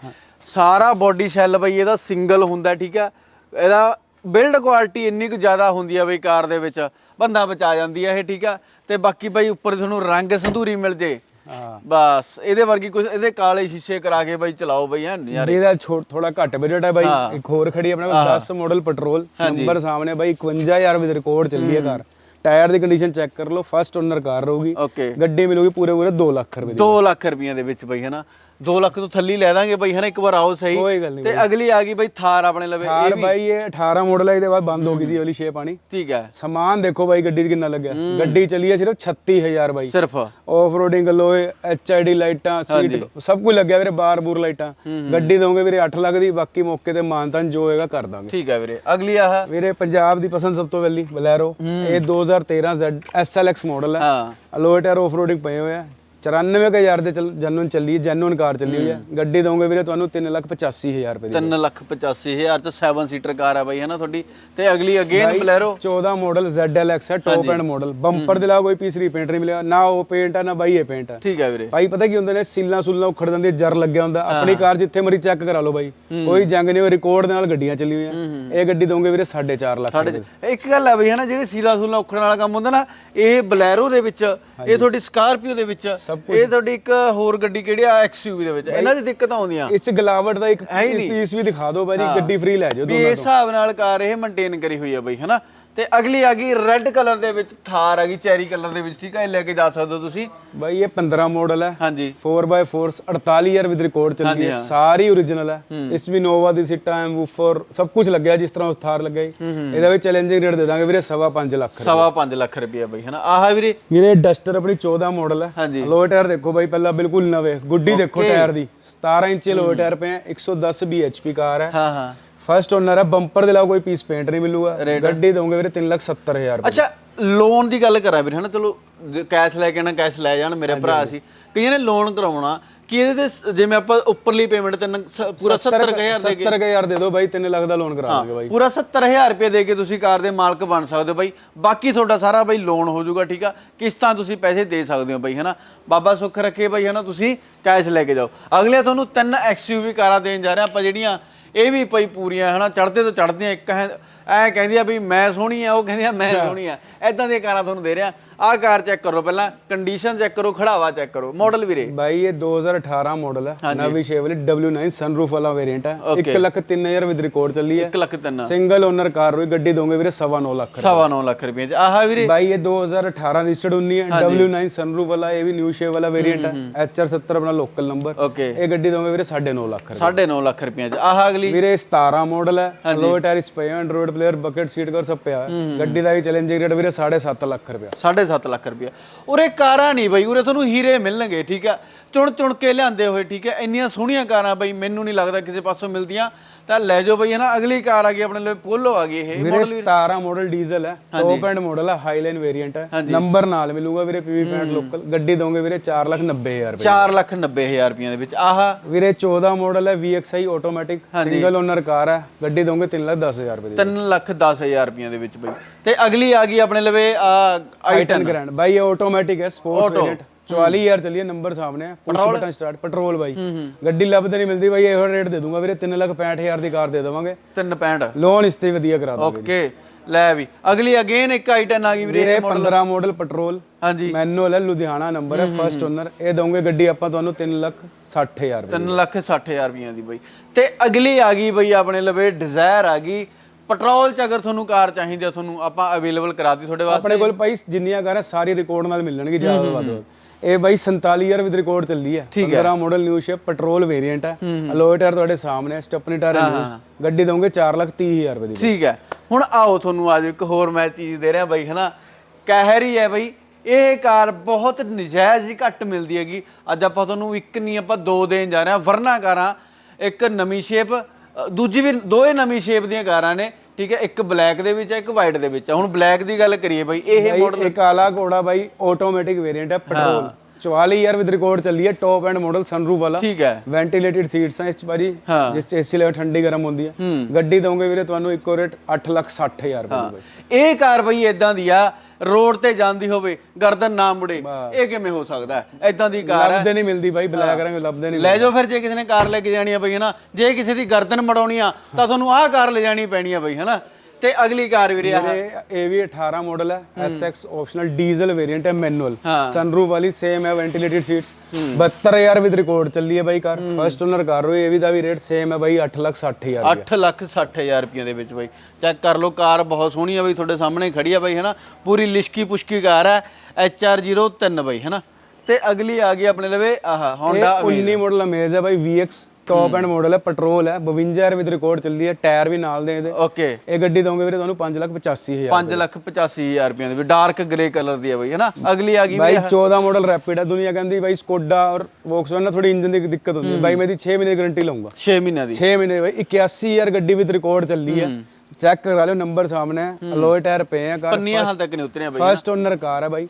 ਸਾਰਾ ਬਾਡੀ ਸ਼ੈਲ ਬਾਈ ਇਹਦਾ ਸਿੰਗਲ ਹੁੰਦਾ ਠੀਕ ਆ। ਇਹਦਾ ਬਿਲਡ ਕੁਆਲਿਟੀ ਇੰਨੀ ਕੁ ਜ਼ਿਆਦਾ ਹੁੰਦੀ ਆ ਬਈ ਕਾਰ ਦੇ ਵਿੱਚ। ਬੰਦਾ ਬਚਾ ਜਾਂਦੀ ਆ ਇਹ ਠੀਕ ਆ। ਤੇ ਬਾਕੀ ਬਾਈ ਉੱਪਰ ਤੁਹਾਨੂੰ ਰੰਗ ਸੰਧੂਰੀ ਮਿਲ ਜੇ। ਹਾਂ ਬਸ ਇਹਦੇ ਵਰਗੀ ਕੁਝ ਇਹਦੇ ਕਾਲੇ ਸ਼ੀਸ਼ੇ ਕਰਾ ਕੇ ਬਾਈ ਚਲਾਓ ਬਈ ਹੈ ਨਜ਼ਾਰੇ ਇਹਦਾ ਛੋਟ ਥੋੜਾ ਘੱਟ ਬਜਟ ਹੈ ਬਾਈ। ਇੱਕ ਹੋਰ ਖੜੀ ਹੈ ਆਪਣੇ ਕੋਲ 10 ਮਾਡਲ ਪੈਟਰੋਲ ਨੰਬਰ ਸਾਹਮਣੇ ਬਾਈ 51000 ਵਿੱਚ ਰਿਕਾਰਡ ਚੱਲੀ ਹੈ ਕਾਰ। ਟਾਇਰ ਦੀ ਕੰਡੀਸ਼ਨ ਚੈੱਕ ਕਰ ਲਓ ਫਸਟ ਓਨਰ ਕਾਰ ਰਹੂਗੀ। ਓਕੇ ਗੱਡੀ ਮਿਲੂਗੀ ਪੂਰੇ ਪੂਰੇ 2 ਲੱਖ ਰੁਪਏ ਦੀ। 2 ਲੱਖ ਰੁਪਈਆਂ ਦੇ ਵਿੱਚ ਬਈ ਹਨਾ? 2 ਲੱਖ ਤੋਂ ਥੱਲੇ ਹੀ ਲੈ ਦਾਂਗੇ ਬਈ ਹਨਾ ਇੱਕ ਵਾਰ ਆਓ ਸਹੀ। ਕੋਈ ਗੱਲ ਨਹੀਂ ਤੇ ਅਗਲੀ ਆ ਗਈ ਬਈ ਥਾਰ ਆਪਣੇ ਲਵੇ ਕਾਰ ਬਾਈ ਇਹ 18 ਮਾਡਲ ਹੈ ਇਹਦੇ ਬਾਅਦ ਬੰਦ ਹੋ ਗਈ ਸੀ ਵਾਲੀ 6 ਪਾਣੀ। ਠੀਕ ਹੈ। ਸਮਾਨ ਦੇਖੋ ਬਾਈ ਗੱਡੀ 'ਚ ਕਿੰਨਾ ਲੱਗਿਆ। ਗੱਡੀ ਚੱਲੀ ਹੈ ਸਿਰਫ 36000 ਬਾਈ। ਸਿਰਫ। ਆਫ ਰੋਡਿੰਗ ਲੋਏ ਐਚਆਈਡੀ ਲਾਈਟਾਂ ਸੀਟ ਸਭ ਕੁਝ ਲੱਗਿਆ ਵੀਰੇ ਬਾਰ ਬੂਰ ਲਾਈਟਾਂ। ਗੱਡੀ ਦੋਗੇ ਵੀਰੇ 8 ਲੱਖ ਦੀ ਬਾਕੀ ਮੌਕੇ ਤੇ ਮਾਨਤਾਨ ਜੋ ਹੋਏਗਾ ਕਰ ਦਾਂਗੇ। ਠੀਕ ਹੈ ਵੀਰੇ ਅਗਲੀ ਆਹ। ਵੀਰੇ ਪੰਜਾਬ ਦੀ ਪਸੰਦ ਸਭ ਤੋਂ ਪਹਿਲੀ ਬਲੈਰੋ। ਇਹ 2013 Z SLX ਮਾਡਲ ਹੈ ਹਾਂ। ਅਲੋਏ ਟਾਇਰ ਆਫ ਰੋਡਿੰਗ ਪਏ ਹੋਏ ਆ। 94000 ਦੇ ਚੱਲ ਜੈਨੂਨ ਚੱਲੀ ਹੈ ਜੈਨੂਨ ਕਾਰ ਚੱਲੀ ਹੋਈ ਹੈ। ਗੱਡੀ ਦੋਗੇ ਵੀਰੇ ਤੁਹਾਨੂੰ 385000 ਰੁਪਏ ਦੀ। 3 ਲੱਖ 85 ਹਜ਼ਾਰ ਚ 7 ਸੀਟਰ ਕਾਰ ਆ ਬਾਈ ਹੈ ਨਾ ਤੁਹਾਡੀ? ਤੇ ਅਗਲੀ ਅਗੇਨ ਬਲੈਰੋ 14 ਮਾਡਲ ZLX ਹੈ ਟੌਪ ਐਂਡ ਮਾਡਲ ਬੰਪਰ ਦੇ ਇਲਾਵਾ ਕੋਈ ਪੀਸ ਰੀਪੇਂਟ ਨਹੀਂ ਮਿਲਿਆ। ਨਾ ਉਹ ਪੇਂਟ ਹੈ ਨਾ ਬਾਈ ਇਹ ਪੇਂਟ ਹੈ ਠੀਕ ਹੈ ਵੀਰੇ। ਭਾਈ ਪਤਾ ਕੀ ਹੁੰਦੇ ਨੇ ਸੀਲਾਂ ਸੁੱਲਾਂ ਉਖੜ ਜਾਂਦੀ ਜਰ ਲੱਗਿਆ ਹੁੰਦਾ। ਆਪਣੀ ਕਾਰ ਜਿੱਥੇ ਮਰੀ ਚੈੱਕ ਕਰਾ ਲਓ ਬਾਈ। ਕੋਈ ਜੰਗ ਨਹੀਂ ਹੋਈ ਰਿਕਾਰਡ ਦੇ ਨਾਲ ਗੱਡੀਆਂ ਚੱਲੀ ਹੋਈਆਂ। ਇਹ ਗੱਡੀ ਦੋਗੇ ਵੀਰੇ 4.5 ਲੱਖ ਸਾਡੇ ਇੱਕ ਗੱਲ ਹੈ ਬਈ ਹੈ ਨਾ ਜਿਹੜੇ ਸੀਲਾ ਸੂਲਾ ਉਖੜਨ ਵਾਲਾ ਕੰਮ ਹੁੰਦਾ ਨਾ ਇਹ ਬਲੈਰੋ ਦੇ ਵਿੱਚ ਇਹ ਤੁਹਾਡੀ ਸਕਾਰਪੀਓ ਦੇ ਵਿੱਚ। ਇਹ ਤੁਹਾਡੀ ਇੱਕ ਹੋਰ ਗੱਡੀ ਕਿਹੜੀ ਆ? ਐਕਸਯੂਵੀ ਦੇ ਵਿੱਚ। ਇਹਨਾਂ ਦੀ ਦਿੱਕਤਾਂ ਆਉਂਦੀਆਂ। ਇਸ ਗਲਾਵਟ ਦਾ ਇੱਕ ਪੀਸ ਵੀ ਦਿਖਾ ਦਿਓ ਬਾਈ ਗੱਡੀ ਫ੍ਰੀ ਲੈ ਜਾਓ ਵੀ ਇਸ ਹਿਸਾਬ ਨਾਲ ਕਾਰ ਇਹ ਮੇਨਟੇਨ ਕਰੀ ਹੋਈ ਆ ਬਈ ਹਨਾ? ਤੇ ਅਗਲੀ ਆ ਗਈ ਰੈੱਡ ਕਲਰ ਦੇ ਵਿੱਚ ਥਾਰ ਆ ਗਈ ਚੈਰੀ ਕਲਰ ਦੇ ਵਿੱਚ ਠੀਕ ਇਹ ਲੈ ਕੇ ਜਾ ਸਕਦੇ ਹੋ ਤੁਸੀਂ। ਬਾਈ ਇਹ 15 ਮਾਡਲ ਹੈ। ਹਾਂਜੀ। 4x4 48 ਇਅਰ ਵਿਦ ਰਿਕਾਰਡ ਚੱਲੀ ਹੈ। ਸਾਰੀ ਓਰੀਜਨਲ ਹੈ। ਇਸ 'ਚ ਵੀ ਨੋਵਾ ਦੀ ਸੀਟਾਂ ਐਮ ਵੂਫਰ ਸਭ ਕੁਝ ਲੱਗਿਆ ਜਿਸ ਤਰ੍ਹਾਂ ਉਸ ਥਾਰ ਲੱਗਿਆ ਜੀ। ਇਹਦਾ ਵੀ ਚੈਲੰਜਿੰਗ ਰੇਟ ਦੇ ਦਾਂਗੇ ਵੀਰੇ 5.5 ਲੱਖ ਸਵਾ 5 ਲੱਖ ਰੁਪਏ ਬਈ ਹਨਾ? ਆਹ ਵੀਰੇ। ਵੀਰੇ ਡਸਟਰ ਆਪਣੀ 14 ਮਾਡਲ ਹੈ। ਲੋਅ ਟਾਇਰ ਦੇਖੋ ਬਾਈ ਪਹਿਲਾਂ ਬਿਲਕੁਲ ਨਵੇਂ। ਗੁੱਡੀ ਦੇਖੋ ਟਾਇਰ ਦੀ। 17 ਇੰਚ ਲੋਅ ਟਾਇਰ ਪਏ ਆ 110 bhp ਕਾਰ ਹੈ। ਹਾਂ ਹਾਂ। ਫਸਟ ਓਨਰ ਹੈ ਬੰਪਰ ਦੇ ਇਲਾਵਾ ਕੋਈ ਪੀਸ ਪੇਂਟ ਨਹੀਂ ਮਿਲੂਗਾ। ਗੱਡੀ ਦੋਗੇ ਵੀਰੇ 370000 ਰੁਪਏ। ਅੱਛਾ ਲੋਨ ਦੀ ਗੱਲ ਕਰਾਂ ਵੀਰੇ ਹਨਾ ਚਲੋ ਕੈਸ਼ ਲੈ ਕੇ ਨਾ ਕੈਸ਼ ਲੈ ਜਾਣ ਮੇਰੇ ਭਰਾ ਸੀ। ਕਈਆਂ ਨੇ ਲੋਨ ਕਰਾਉਣਾ ਕਿ ਇਹਦੇ ਤੇ ਜਿਵੇਂ ਆਪਾਂ ਉੱਪਰਲੀ ਪੇਮੈਂਟ ਤੇ ਪੂਰਾ 70000 ਦੇ ਕੇ। 70000 ਦੇ ਦਿਓ ਬਾਈ 3 ਲੱਖ ਦਾ ਲੋਨ ਕਰਾ ਦਾਂਗੇ ਬਾਈ। ਪੂਰਾ 70000 ਰੁਪਏ ਦੇ ਕੇ ਤੁਸੀਂ ਕਾਰ ਦੇ ਮਾਲਕ ਬਣ ਸਕਦੇ ਹੋ ਬਾਈ। ਬਾਕੀ ਤੁਹਾਡਾ ਸਾਰਾ ਬਾਈ ਲੋਨ ਹੋ ਜਾਊਗਾ ਠੀਕ ਆ? ਕਿਸ਼ਤਾਂ ਤੁਸੀਂ ਪੈਸੇ ਦੇ ਸਕਦੇ ਹੋ ਬਾਈ ਹਨਾ? ਬਾਬਾ ਸੁੱਖ ਰੱਖੇ ਬਾਈ ਹਨਾ ਤੁਸੀਂ ਕੈਸ਼ ਲੈ ਕੇ ਜਾਓ। ਅਗਲੇ ਤੁਹਾਨੂੰ ਤਿੰਨ ਐਕਸਯੂਵੀ ਕਾਰਾਂ ਦੇਣ ਜਾ ਰਹੇ ਆਪਾਂ ਜਿਹੜੀਆਂ ਇਹ ਵੀ ਪਈ ਪੂਰੀਆਂ ਹਨਾ ਚੜਦੇ ਤੋਂ ਚੜਦੀਆਂ ਇੱਕ ਹੈ ਐ ਕਹਿੰਦੀ ਆ ਵੀ ਮੈਂ ਸੋਹਣੀ ਆ ਉਹ ਕਹਿੰਦੀ ਆ ਮੈਂ ਸੋਹਣੀ ਆ। ਐਦਾਂ ਦੀਆਂ ਕਾਰਾਂ ਤੁਹਾਨੂੰ ਦੇ ਰਿਹਾ। ਆਹ ਕਾਰ ਚੈੱਕ ਕਰੋ ਪਹਿਲਾਂ ਕੰਡੀਸ਼ਨ ਚੈੱਕ ਕਰੋ ਖੜਾਵਾ ਚੈੱਕ ਕਰੋ। ਮਾਡਲ ਵੀਰੇ। ਬਾਈ ਇਹ 2018 ਮਾਡਲ ਹੈ ਨਵੀਂ ਸ਼ੇ ਵਾਲੀ W9 ਸਨਰੂਫ ਵਾਲਾ ਵੇਰੀਐਂਟ ਹੈ 1 ਲੱਖ 3000 ਵਿਦ ਰਿਕਾਰਡ ਚੱਲੀ ਹੈ 1 ਲੱਖ ਤਿੰਨ। ਸਿੰਗਲ ਓਨਰ ਕਾਰ ਹੋਈ ਗੱਡੀ ਦੋਗੇ ਵੀਰੇ 9.5 ਲੱਖ ਸਵਾ ਨੌ ਲੱਖ ਰੁਪਏ ਚ। ਆਹ ਵੀਰੇ। ਬਾਈ ਇਹ 2018 ਰਜਿਸਟਰਡ ਹੁੰਦੀ ਹੈ W9 ਸਨਰੂਫ ਵਾਲਾ ਇਹ ਵੀ ਨਿਊ ਸ਼ੇ ਵਾਲਾ ਵੇਰੀਐਂਟ ਹੈ HR70 ਆਪਣਾ ਲੋਕਲ ਨੰਬਰ ਇਹ ਗੱਡੀ ਦੋਗੇ ਵੀਰੇ 9.5 ਲੱਖ ਰੁਪਏ। 9.5 ਲੱਖ ਰੁਪਏ ਚ। ਆਹ ਅਗਲੀ। ਵੀਰੇ 17 ਮਾਡਲ ਹੈ ਲੋ ਟਾਇਰ ਚ ਪਿਆ android player bucket seat cover ਸਭ ਪਿਆ। ਗੱਡੀ ਦਾ ਵੀ ਚੈਲੰਜਿੰਗ ਰੇਟ ਵੀਰੇ 7.5 ਲੱਖ ਰੁਪਏ 7.5 ਲੱਖ ਰੁਪਇਆ ਉਰੇ ਕਾਰਾਂ ਨਹੀਂ ਬਈ, ਉਰੇ ਤੁਹਾਨੂੰ ਹੀਰੇ ਮਿਲਣਗੇ, ਠੀਕ ਆ ਚੁਣ ਚੁਣ ਕੇ ਲਿਆਂਦੇ ਹੋਏ, ਠੀਕ ਹੈ? ਇੰਨੀਆਂ ਸੋਹਣੀਆਂ ਕਾਰਾਂ ਬਈ, ਮੈਨੂੰ ਨਹੀਂ ਲੱਗਦਾ ਕਿਸੇ ਪਾਸੋਂ ਮਿਲਦੀਆਂ। ਤਾਂ ਲੈ ਜਾਓ ਬਈ ਹਨਾ ਅਗਲੀ ਕਾਰ ਆ ਗਈ ਆਪਣੇ ਲਈ ਪੋਲੋ ਆ ਗਈ ਇਹ ਵੀਰੇ। 17 ਮਾਡਲ ਡੀਜ਼ਲ ਹੈ ਟੌਪ ਐਂਡ ਮਾਡਲ ਹੈ ਹਾਈਲਾਈਨ ਵੇਰੀਐਂਟ ਹੈ। ਨੰਬਰ ਨਾਲ ਮਿਲੂਗਾ ਵੀਰੇ ਪੀਵੀ ਪੈਂਟ ਲੋਕਲ ਗੱਡੀ ਦੋਗੇ ਵੀਰੇ 490000 ਰੁਪਏ 4 ਲੱਖ 90 ਹਜ਼ਾਰ ਰੁਪਈਆਂ ਦੇ ਵਿੱਚ। ਆਹ। ਵੀਰੇ 14 ਮਾਡਲ ਹੈ VXI automatic single owner car ਹੈ ਗੱਡੀ ਦੋਗੇ 310000 ਰੁਪਏ ਦੀ। 3 ਲੱਖ 10 ਹਜ਼ਾਰ ਰੁਪਈਆਂ ਦੇ ਵਿੱਚ ਬਈ। ਤੇ ਅਗਲੀ ਆ ਗਈ ਆਪਣੇ ਲਵੇ ਆ i10 ਗ੍ਰੈਂਡ ਬਾਈ ਇਹ ਆਟੋਮੈਟਿਕ ਹੈ ਸਪੋਰਟਸ ਵੇਰੀਐਂਟ 44000 ਚੱਲੀ ਹੈ ਨੰਬਰ ਸਾਹਮਣੇ ਹੈ ਪੁਸ਼ ਬਟਨ ਸਟਾਰਟ ਪੈਟਰੋਲ ਬਾਈ। ਗੱਡੀ ਲੱਭਦੇ ਨਹੀਂ ਮਿਲਦੀ ਬਾਈ ਇਹੋ ਰੇਟ ਦੇ ਦੂੰਗਾ ਵੀਰੇ 365000 ਦੀ ਕਾਰ ਦੇ ਦੇਵਾਂਗੇ। 365 ਲੋਨ ਇਸ ਤੇ ਵਧੀਆ ਕਰਾ ਦਾਂਗੇ। ਓਕੇ ਲੈ ਵੀ। ਅਗਲੀ ਅਗੇਨ ਇੱਕ i10 ਆ ਗਈ ਵੀਰੇ ਵੀਰੇ 15 ਮਾਡਲ ਪੈਟਰੋਲ ਹਾਂਜੀ। ਮੈਨੂਅਲ ਹੈ ਲੁਧਿਆਣਾ ਨੰਬਰ ਹੈ ਫਰਸਟ ਓਨਰ ਇਹ ਦਊਂਗੇ ਗੱਡੀ ਆਪਾਂ ਤੁਹਾਨੂੰ 3 ਲੱਖ 60000 ਰੁਪਏ 3 ਲੱਖ 60 ਹਜ਼ਾਰ ਰੁਪਈਆਂ ਦੀ ਬਈ। ਤੇ ਅਗਲੀ ਆ ਗਈ ਬਈ ਆਪਣੇ ਲਵੇ ਡਿਜ਼ਾਇਰ ਆ ਗਈ। ਪੈਟਰੋਲ ਚ ਅਗਰ ਤੁਹਾਨੂੰ ਕਾਰ ਚਾਹੀਦੀ ਆ ਤੁਹਾਨੂੰ ਆਪਾਂ ਅਵੇਲੇਬਲ ਕਰਾ ਦੀ ਤੁਹਾਡੇ ਵਾਸਤੇ। ਆਪਣੇ ਕੋਲ ਭਾਈ ਜਿੰਨੀਆਂ ਕਾਰਾਂ ਸਾਰੀ ਰਿਕਾਰਡ ਨਾਲ ਮਿਲਣਗੇ ਜ਼ਿਆਦਾ ਵੱਧ। ਇਹ ਬਾਈ 47000 ਵਿਦ ਰਿਕਾਰਡ ਚੱਲੀ ਹੈ। 15 model new shape petrol variant ਹੈ। ਅਲੋਏ ਟਾਇਰ ਤੁਹਾਡੇ ਸਾਹਮਣੇ ਹੈ ਸਟੈਪਨੀ ਟਾਇਰ ਹੈ ਗੱਡੀ ਦਊਂਗੇ 4 ਲੱਖ 30000 ਰੁਪਏ ਦੀ ਠੀਕ ਹੈ। ਹੁਣ ਆਓ ਤੁਹਾਨੂੰ ਅੱਜ ਇੱਕ ਹੋਰ ਮੈਂ ਚੀਜ਼ ਦੇ ਰਿਹਾ ਬਾਈ ਹਨਾ? ਕਹਿਰੀ ਹੈ ਬਈ ਇਹ ਕਾਰ ਬਹੁਤ ਨਜਾਇਜ਼ ਹੀ ਘੱਟ ਮਿਲਦੀ ਹੈਗੀ। ਅੱਜ ਆਪਾਂ ਤੁਹਾਨੂੰ ਇੱਕ ਨਹੀਂ ਆਪਾਂ ਦੋ ਦੇਣ ਜਾ ਰਹੇ ਹਾਂ। ਵਰਨਾ ਕਾਰਾਂ ਇੱਕ ਨਵੀਂ ਸ਼ੇਪ ਦੂਜੀ ਵੀ ਦੋਏ ਨਵੀਂ ਸ਼ੇਪ ਦੀਆਂ ਕਾਰਾਂ ਨੇ। ਠੀਕ ਹੈ ਇੱਕ ਬਲੈਕ ਦੇ ਵਿੱਚ ਹੈ ਇੱਕ ਵਾਈਟ ਦੇ ਵਿੱਚ ਹੈ। ਹੁਣ ਬਲੈਕ ਦੀ ਗੱਲ ਕਰੀਏ ਬਾਈ ਇਹ ਬਾਈ ਇਹ ਕਾਲਾ ਘੋੜਾ ਬਾਈ ਆਟੋਮੈਟਿਕ ਵੇਰੀਐਂਟ ਹੈ ਪੈਟਰੋਲ 44000 ਵਿਦ ਰਿਕਾਰਡ ਚੱਲੀ ਹੈ ਟੌਪ ਐਂਡ ਮਾਡਲ ਸਨਰੂਫ ਵਾਲਾ। ਠੀਕ ਹੈ। ਵੈਂਟੀਲੇਟਡ ਸੀਟਸ ਹੈ ਇਸ 'ਚ ਭਾਜੀ। ਜਿਸ 'ਚ ਏਸੀ ਲੈ ਠੰਡੀ ਗਰਮ ਹੁੰਦੀ ਹੈ। ਗੱਡੀ ਦਵਾਂਗੇ ਵੀਰੇ ਤੁਹਾਨੂੰ ਇੱਕੋ ਰੇਟ 860000 ਰੁਪਏ ਦੀ ਬਾਈ। ਇਹ ਕਾਰ ਬਈ ਇਦਾਂ ਦੀ ਆ ਰੋਡ ਤੇ ਜਾਂਦੀ ਹੋਵੇ ਗਰਦਨ ਨਾ ਮੁੜੇ ਇਹ ਕਿਵੇਂ ਹੋ ਸਕਦਾ? ਐਦਾਂ ਦੀ ਕਾਰ ਲੱਭਦੇ ਨਹੀਂ ਮਿਲਦੀ ਬਾਈ ਬੁਲਾਇਆ ਕਰਾਂਗੇ ਲੱਭਦੇ ਨਹੀਂ ਲੈ ਜਾਓ ਫਿਰ ਜੇ ਕਿਸੇ ਨੇ ਕਾਰ ਲੈ ਕੇ ਜਾਣੀ ਆ ਬਈ ਹਨਾ? ਜੇ ਕਿਸੇ ਦੀ ਗਰਦਨ ਮੜਾਉਣੀ ਆ ਤਾਂ ਤੁਹਾਨੂੰ ਆਹ ਕਾਰ ਲੈ ਜਾਣੀ ਪੈਣੀ ਆ ਬਈ ਹਨਾ? ਤੇ ਅਗਲੀ ਕਾਰ ਵੀਰੇ ਆਹ। ਇਹ ਵੀ 18 ਮਾਡਲ ਹੈ SX ਆਪਸ਼ਨਲ ਡੀਜ਼ਲ ਵੇਰੀਐਂਟ ਹੈ ਮੈਨੂਅਲ ਹਾਂ। ਸਨਰੂਫ ਵਾਲੀ ਸੇਮ ਹੈ ਵੈਂਟੀਲੇਟਡ ਸੀਟਸ 72000 ਵਿਦ ਰਿਕਾਰਡ ਚੱਲੀ ਹੈ ਬਾਈ ਕਾਰ। ਫਸਟ ਓਨਰ ਕਰ ਹੋ ਇਹ ਵੀ ਦਾ ਵੀ ਰੇਟ ਸੇਮ ਹੈ ਬਾਈ 860000 8 ਲੱਖ 60000 ਰੁਪਏ ਦੇ ਵਿੱਚ ਬਈ। ਚੈੱਕ ਕਰ ਲਓ ਕਾਰ ਬਹੁਤ ਸੋਹਣੀ ਆ ਬਈ ਤੁਹਾਡੇ ਸਾਹਮਣੇ ਖੜੀ ਆ ਬਈ ਹਨਾ? ਪੂਰੀ ਲਿਸ਼ਕੀ ਪੁਸ਼ਕੀ ਕਾਰ ਹੈ HR03 ਬਈ ਹਨਾ? ਤੇ ਅਗਲੀ ਆ ਗਈ ਆਪਣੇ ਲਵੇ ਆਹ Honda ਇਹ 19 ਮਾਡਲ ਅਮੇਜ਼ ਹੈ ਬਾਈ VX ਟੌਪ ਐਂਡ ਮਾਡਲ ਹੈ ਪੈਟਰੋਲ ਹੈ 52000 ਵਿਦ ਰਿਕਾਰਡ ਚੱਲਦੀ ਹੈ ਟਾਇਰ ਵੀ ਨਾਲ ਦੇ ਇਹਦੇ। ਓਕੇ ਇਹ ਗੱਡੀ ਦੋਗੇ ਵੀਰੇ ਤੁਹਾਨੂੰ 585000 5 ਲੱਖ 85000 ਰੁਪਏ ਦੇ ਡਾਰਕ ਗ੍ਰੇ ਕਲਰ ਦੀ ਆ ਬਈ ਹਨਾ? ਅਗਲੀ ਆ ਗਈ ਬਾਈ 14 ਮਾਡਲ ਰੈਪਿਡ ਹੈ ਦੁਨੀਆ ਕਹਿੰਦੀ ਬਾਈ ਸਕੋਡਾ ਔਰ ਵੋਕਸਵੈਗਨ ਨਾਲ ਥੋੜੀ ਇੰਜਨ ਦੀ ਦਿੱਕਤ ਹੁੰਦੀ ਹੈ। ਬਾਈ ਮੈਂ ਇਹਦੀ 6 ਮਹੀਨੇ ਦੀ ਗਾਰੰਟੀ ਲਵਾਂਗਾ 6 ਮਹੀਨਿਆਂ ਦੀ। 6 ਮਹੀਨੇ ਬਾਈ 81000 ਗੱਡੀ ਵਿਦ ਰਿਕਾਰਡ ਚੱਲੀ ਹੈ। ਚੈੱਕ ਕਰਾ ਲਿਓ ਨੰਬਰ ਸਾਹਮਣੇ ਹੈ। ਅਲੋਏ ਟਾਇਰ ਪਏ ਆ ਕਾਰ ਪੰਨੀਆਂ ਹਾਲ ਤੱਕ ਨਹੀਂ ਉਤਰੀਆਂ ਬਈ ਫਸਟ ਓਨਰ ਕਾਰ ਹੈ ਬਾਈ।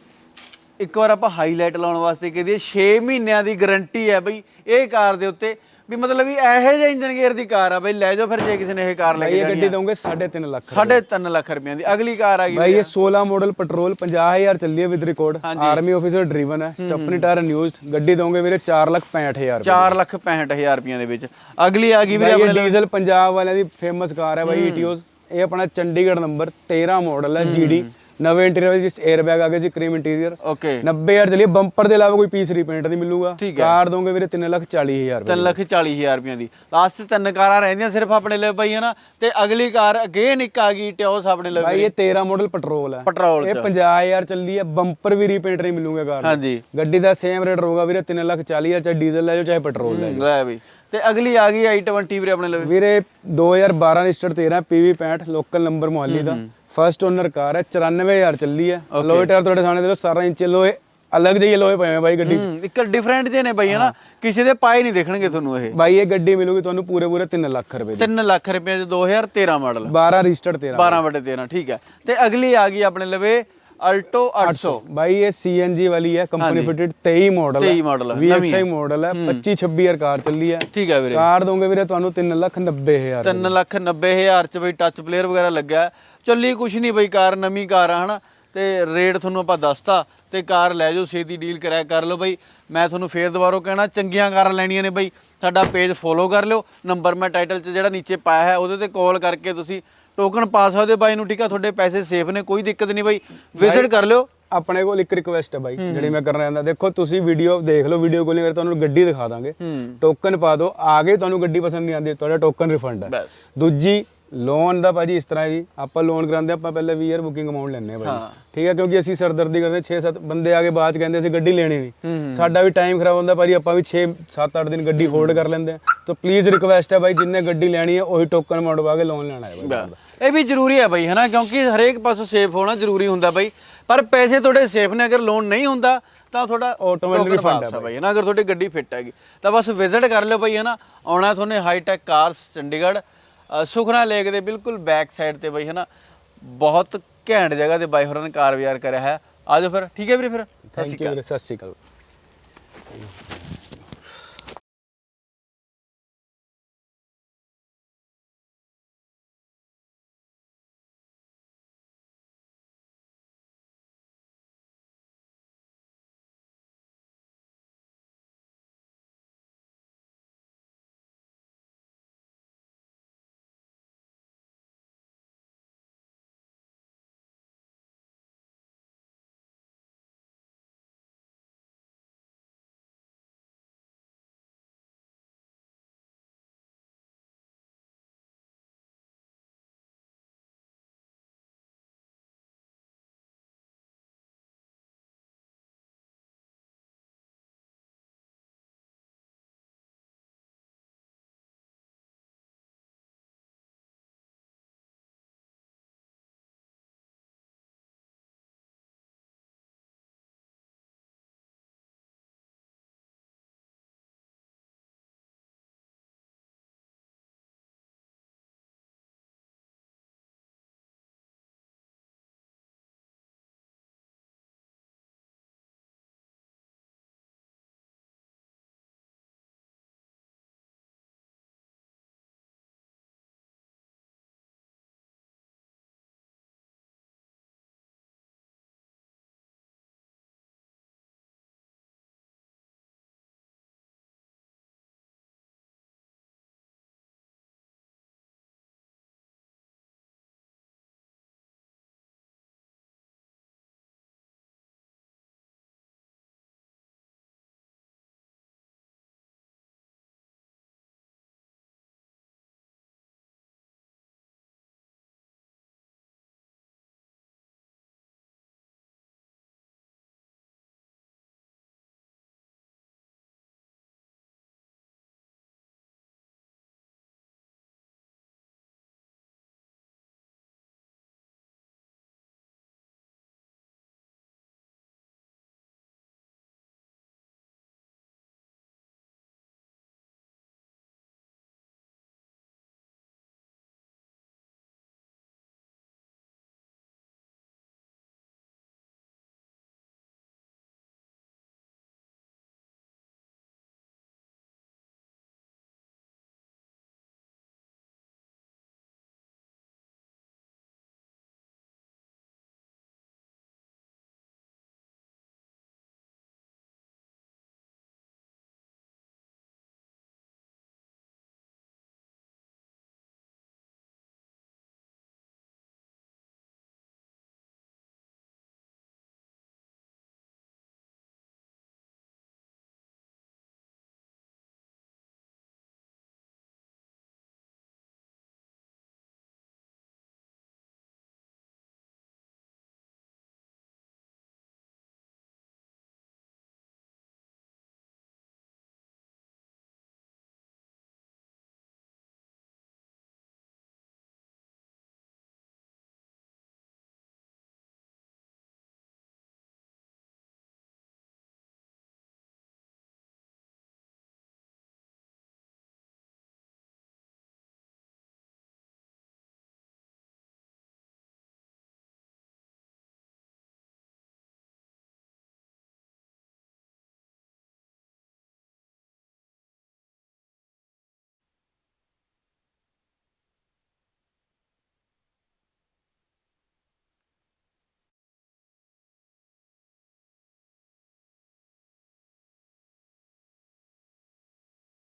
ਇੱਕ ਵਾਰ ਆਪਾਂ ਹਾਈਲਾਈਟ ਲਾਉਣ ਵਾਸਤੇ ਕਹਦੇ 6 ਮਹੀਨਿਆਂ ਦੀ ਗਾਰੰਟੀ ਹੈ ਬਈ ਇਹ ਕਾਰ ਦੇ ਉੱਤੇ ਵੀ ਮਤਲਬ ਵੀ ਇਹੋ ਜਿਹੇ ਇੰਜਨ ਗੇਅਰ ਦੀ ਕਾਰ ਆ ਬਈ ਲੈ ਜਾਓ ਫਿਰ ਜੇ ਕਿਸੇ ਨੇ ਇਹ ਕਾਰ ਲੈ ਕੇ ਇਹ ਜਾਣੀ ਗੱਡੀ ਦਵਾਂਗੇ 3.5 ਲੱਖ ਸਾਢੇ ਤਿੰਨ ਲੱਖ ਰੁਪਏ ਦੀ। ਅਗਲੀ ਕਾਰ ਆ ਗਈ ਬਾਈ ਇਹ 16 ਮਾਡਲ ਪੈਟਰੋਲ 50000 ਚੱਲੀ ਹੈ with record army officer driven ਹੈ ਸਟੈਪਨੀ ਟਾਇਰ ਅਨਯੂਜ਼ਡ ਗੱਡੀ ਦਵਾਂਗੇ ਵੀਰੇ 4 ਲੱਖ 65000 4 ਲੱਖ 65000 ਰੁਪਏ ਦੇ ਵਿੱਚ। ਅਗਲੀ ਆ ਗਈ ਵੀਰੇ ਆਪਣੇ ਡੀਜ਼ਲ ਪੰਜਾਬ ਵਾਲਿਆਂ ਦੀ ਫੇਮਸ ਕਾਰ ਹੈ ਬਾਈ ਈਟੀਓਸ ਇਹ ਆਪਣਾ ਚੰਡੀਗੜ੍ਹ ਨੰਬਰ 13 ਮਾਡਲ ਹੈ। ਜੀਡੀ ਨਵੇਂ ਇੰਟੀਰੀਅਰ ਵਿੱਚ 에ਅਰ ਬੈਗ ਆ ਗਏ ਜੀ ਕ੍ਰੀਮ ਇੰਟੀਰੀਅਰ ਓਕੇ 90000 ਚੱਲੀ ਬੰਪਰ ਦੇ ਇਲਾਵਾ ਕੋਈ ਪੀਸ ਰੀਪੇਂਟ ਨਹੀਂ ਮਿਲੂਗਾ। ਕਾਰ ਦੋਗੇ ਵੀਰੇ 3 ਲੱਖ 40000 ਰੁਪਏ 3 ਲੱਖ 40000 ਰੁਪਏ ਦੀ। ਲਾਸਟ ਤਿੰਨ ਕਾਰਾਂ ਰਹਿੰਦੀਆਂ ਸਿਰਫ ਆਪਣੇ ਲਈ ਬਈ ਹਨਾ? ਤੇ ਅਗਲੀ ਕਾਰ ਅਗੇਨ ਇੱਕ ਆ ਗਈ ਟਿਓਸ ਆਪਣੇ ਲਈ ਬਾਈ ਇਹ 13 ਮਾਡਲ ਪੈਟਰੋਲ ਹੈ ਪੈਟਰੋਲ ਇਹ 50000 ਚੱਲੀ ਹੈ ਬੰਪਰ ਵੀ ਰੀਪੇਂਟ ਨਹੀਂ ਮਿਲੂਗਾ ਕਾਰ। ਹਾਂਜੀ। ਗੱਡੀ ਦਾ ਸੇਮ ਰੇਟ ਰਹੂਗਾ ਵੀਰੇ 3 ਲੱਖ 40000 ਚਾਹੇ ਡੀਜ਼ਲ ਲੈ ਜਾਓ ਚਾਹੇ ਪੈਟਰੋਲ ਲੈ ਜਾਓ। ਲੈ ਬਈ। ਤੇ ਅਗਲੀ ਆ ਗਈ i20 ਵੀਰੇ ਆਪਣੇ ਲਈ। ਵੀਰੇ 2012 registered 13 PV 65 local number Mohali ਦਾ। ਫਸਟ ਓਨਰ ਕਾਰ ਹੈ 94000 ਚੱਲੀ ਹੈ। ਲੋਏ ਟਾਇਰ ਤੁਹਾਡੇ ਸਾਹਮਣੇ ਦੇ ਲੋ 17 ਇੰਚ ਲੋਏ ਅਲੱਗ ਜਿਹੇ ਲੋਏ ਪਏ ਆ ਬਾਈ ਗੱਡੀ 'ਚ। ਹੂੰ ਇੱਕ ਡਿਫਰੈਂਟ ਜੇ ਨੇ ਬਈ ਹਨਾ ਕਿਸੇ ਦੇ ਪਾਏ ਨਹੀਂ ਦੇਖਣਗੇ ਤੁਹਾਨੂੰ ਇਹ। ਬਾਈ ਇਹ ਗੱਡੀ ਮਿਲੂਗੀ ਤੁਹਾਨੂੰ ਪੂਰੇ ਪੂਰੇ 3 ਲੱਖ ਰੁਪਏ ਦੀ। 3 ਲੱਖ ਰੁਪਏ ਦੇ 2013 ਮਾਡਲ 12 ਰਜਿਸਟਰਡ 13 12 ਵਟੇ 13 ਠੀਕ ਹੈ। ਤੇ ਅਗਲੀ ਆ ਗਈ ਆਪਣੇ ਲਵੇ ਅਲਟੋ 800 ਬਾਈ ਇਹ CNG ਵਾਲੀ ਹੈ ਕੰਪਨੀ ਫਿਟਡ 23 ਮਾਡਲ 23 ਮਾਡਲ ਹੈ, VXI ਮਾਡਲ ਹੈ। 25 26000 ਕਾਰ ਚੱਲੀ ਹੈ। ਠੀਕ ਹੈ ਵੀਰੇ। ਕਾਰ ਦੋਗੇ ਵੀਰੇ ਤੁਹਾਨੂੰ 3 ਲੱਖ 90000 3 ਲੱਖ 90 ਹਜ਼ਾਰ ਚ ਬਈ ਟੱਚ ਪਲੇਅਰ ਵਗੈਰਾ ਲੱਗਿਆ। ਹੈ। ਚੱਲੀ ਕੁਛ ਨਹੀਂ ਬਈ ਕਾਰ ਨਵੀਂ ਕਾਰ ਆ ਹਨਾ? ਤੇ ਰੇਟ ਤੁਹਾਨੂੰ ਆਪਾਂ ਦੱਸਤਾ ਤੇ ਕਾਰ ਲੈ ਜਾਓ ਛੇਤੀ ਡੀਲ ਕਰਿਆ ਕਰ ਲਓ ਬਈ। ਮੈਂ ਤੁਹਾਨੂੰ ਫੇਰ ਦੁਬਾਰਾ ਕਹਿਣਾ ਚੰਗੀਆਂ ਕਾਰਾਂ ਲੈਣੀਆਂ ਨੇ ਬਈ। ਸਾਡਾ ਪੇਜ ਫੋਲੋ ਕਰ ਲਿਓ। ਨੰਬਰ ਮੈਂ ਟਾਈਟਲ 'ਚ ਜਿਹੜਾ ਨੀਚੇ ਪਾਇਆ ਹੈ ਉਹਦੇ ਤੇ ਕਾਲ ਕਰਕੇ ਤੁਸੀਂ ਟੋਕਨ ਪਾ ਸਕਦੇ ਹੋ ਬਾਈ ਨੂੰ ਠੀਕ ਆ? ਤੁਹਾਡੇ ਪੈਸੇ ਸੇਫ ਨੇ ਕੋਈ ਦਿੱਕਤ ਨਹੀਂ ਬਈ। ਵਿਜ਼ਿਟ ਕਰ ਲਿਓ। ਆਪਣੇ ਕੋਲ ਇੱਕ ਰਿਕੁਐਸਟ ਹੈ ਬਾਈ ਜਿਹੜੀ ਮੈਂ ਕਰਨਾ ਚਾਹੁੰਦਾ। ਦੇਖੋ ਤੁਸੀਂ ਵੀਡੀਓ ਦੇਖ ਲਓ ਵੀਡੀਓ ਕੋਲ ਨਹੀਂ ਤੁਹਾਨੂੰ ਗੱਡੀ ਦਿਖਾ ਦਾਂਗੇ। ਟੋਕਨ ਪਾ ਦਿਓ ਆਗੇ ਤੁਹਾਨੂੰ ਗੱਡੀ ਪਸੰਦ ਨਹੀਂ ਆਉਂਦੀ ਤੁਹਾਡਾ ਟੋਕਨ ਰਿਫੰਡ ਹੈ। ਦੂਜੀ ਲੋਨ ਦਾ ਭਾਜੀ ਇਸ ਤਰ੍ਹਾਂ ਹੈ ਜੀ ਆਪਾਂ ਲੋਨ ਕਰਾਉਂਦੇ ਆਪਾਂ ਪਹਿਲੇ 20 ਇਅਰ ਬੁਕਿੰਗ ਅਮਾਉਂਟ ਲੈਂਦੇ ਆ ਹਾਂ। ਭਾਜੀ। ਠੀਕ ਹੈ ਕਿਉਂਕਿ ਅਸੀਂ ਸਰਦਰਦੀ ਕਰਦੇ 6-7 ਬੰਦੇ ਆਗੇ ਬਾਅਦ ਚ ਕਹਿੰਦੇ ਅਸੀਂ ਗੱਡੀ ਲੈਣੀ ਨਹੀਂ। ਹੂੰ ਸਾਡਾ ਵੀ ਟਾਈਮ ਖਰਾਬ ਹੁੰਦਾ ਭਾਜੀ ਆਪਾਂ ਵੀ 6-7-8 ਦਿਨ ਗੱਡੀ ਹੋਲਡ ਕਰ ਲੈਂਦੇ ਆ ਤਾਂ ਪਲੀਜ਼ ਰਿਕਵੈਸਟ ਹੈ ਭਾਈ ਜਿੰਨੇ ਗੱਡੀ ਲੈਣੀ ਹੈ ਉਹੀ ਟੋਕਨ ਪਾ ਕੇ ਲੋਨ ਲੈਣਾ ਹੈ ਭਾਈ ਇਹ ਵੀ ਜ਼ਰੂਰੀ ਹੈ ਬਈ ਹਨਾ? ਕਿਉਂਕਿ ਹਰੇਕ ਪਾਸੋਂ ਸੇਫ ਹੋਣਾ ਜ਼ਰੂਰੀ ਹੁੰਦਾ ਬਈ ਪਰ ਪੈਸੇ ਤੁਹਾਡੇ ਸੇਫ ਨੇ ਅਗਰ ਲੋਨ ਨਹੀਂ ਹੁੰਦਾ ਤਾਂ ਤੁਹਾਡਾ Automatic token refund ਵਾਪਸ ਆ ਬਈ ਹਨਾ? ਅਗਰ ਤੁਹਾਡੀ ਗੱਡੀ ਫਿੱਟ ਹੈਗੀ। ਤਾਂ ਬਸ ਵਿਜ਼ਿਟ ਕਰ ਲਿਓ ਬਈ ਹਨਾ? ਆਉਣਾ ਤੁਹਾਨੂੰ hi tech cars Chandigarh. Sukhna lake ਦੇ ਬਿਲਕੁਲ ਬੈਕ ਸਾਈਡ ਤੇ ਬਈ ਹਨਾ? ਬਹੁਤ ਘੈਂਟ ਜਗ੍ਹਾ ਤੇ ਬਾਈ ਹੋਰਾਂ ਨੇ ਕਾਰ ਵਿਆਰ ਕਰਿਆ ਹੈ। ਆਜੋ ਫਿਰ। ਠੀਕ ਹੈ ਵੀਰੇ ਫਿਰ। ਸਤਿ ਸ਼੍ਰੀ ਸਤਿ ਅਕਾਲ।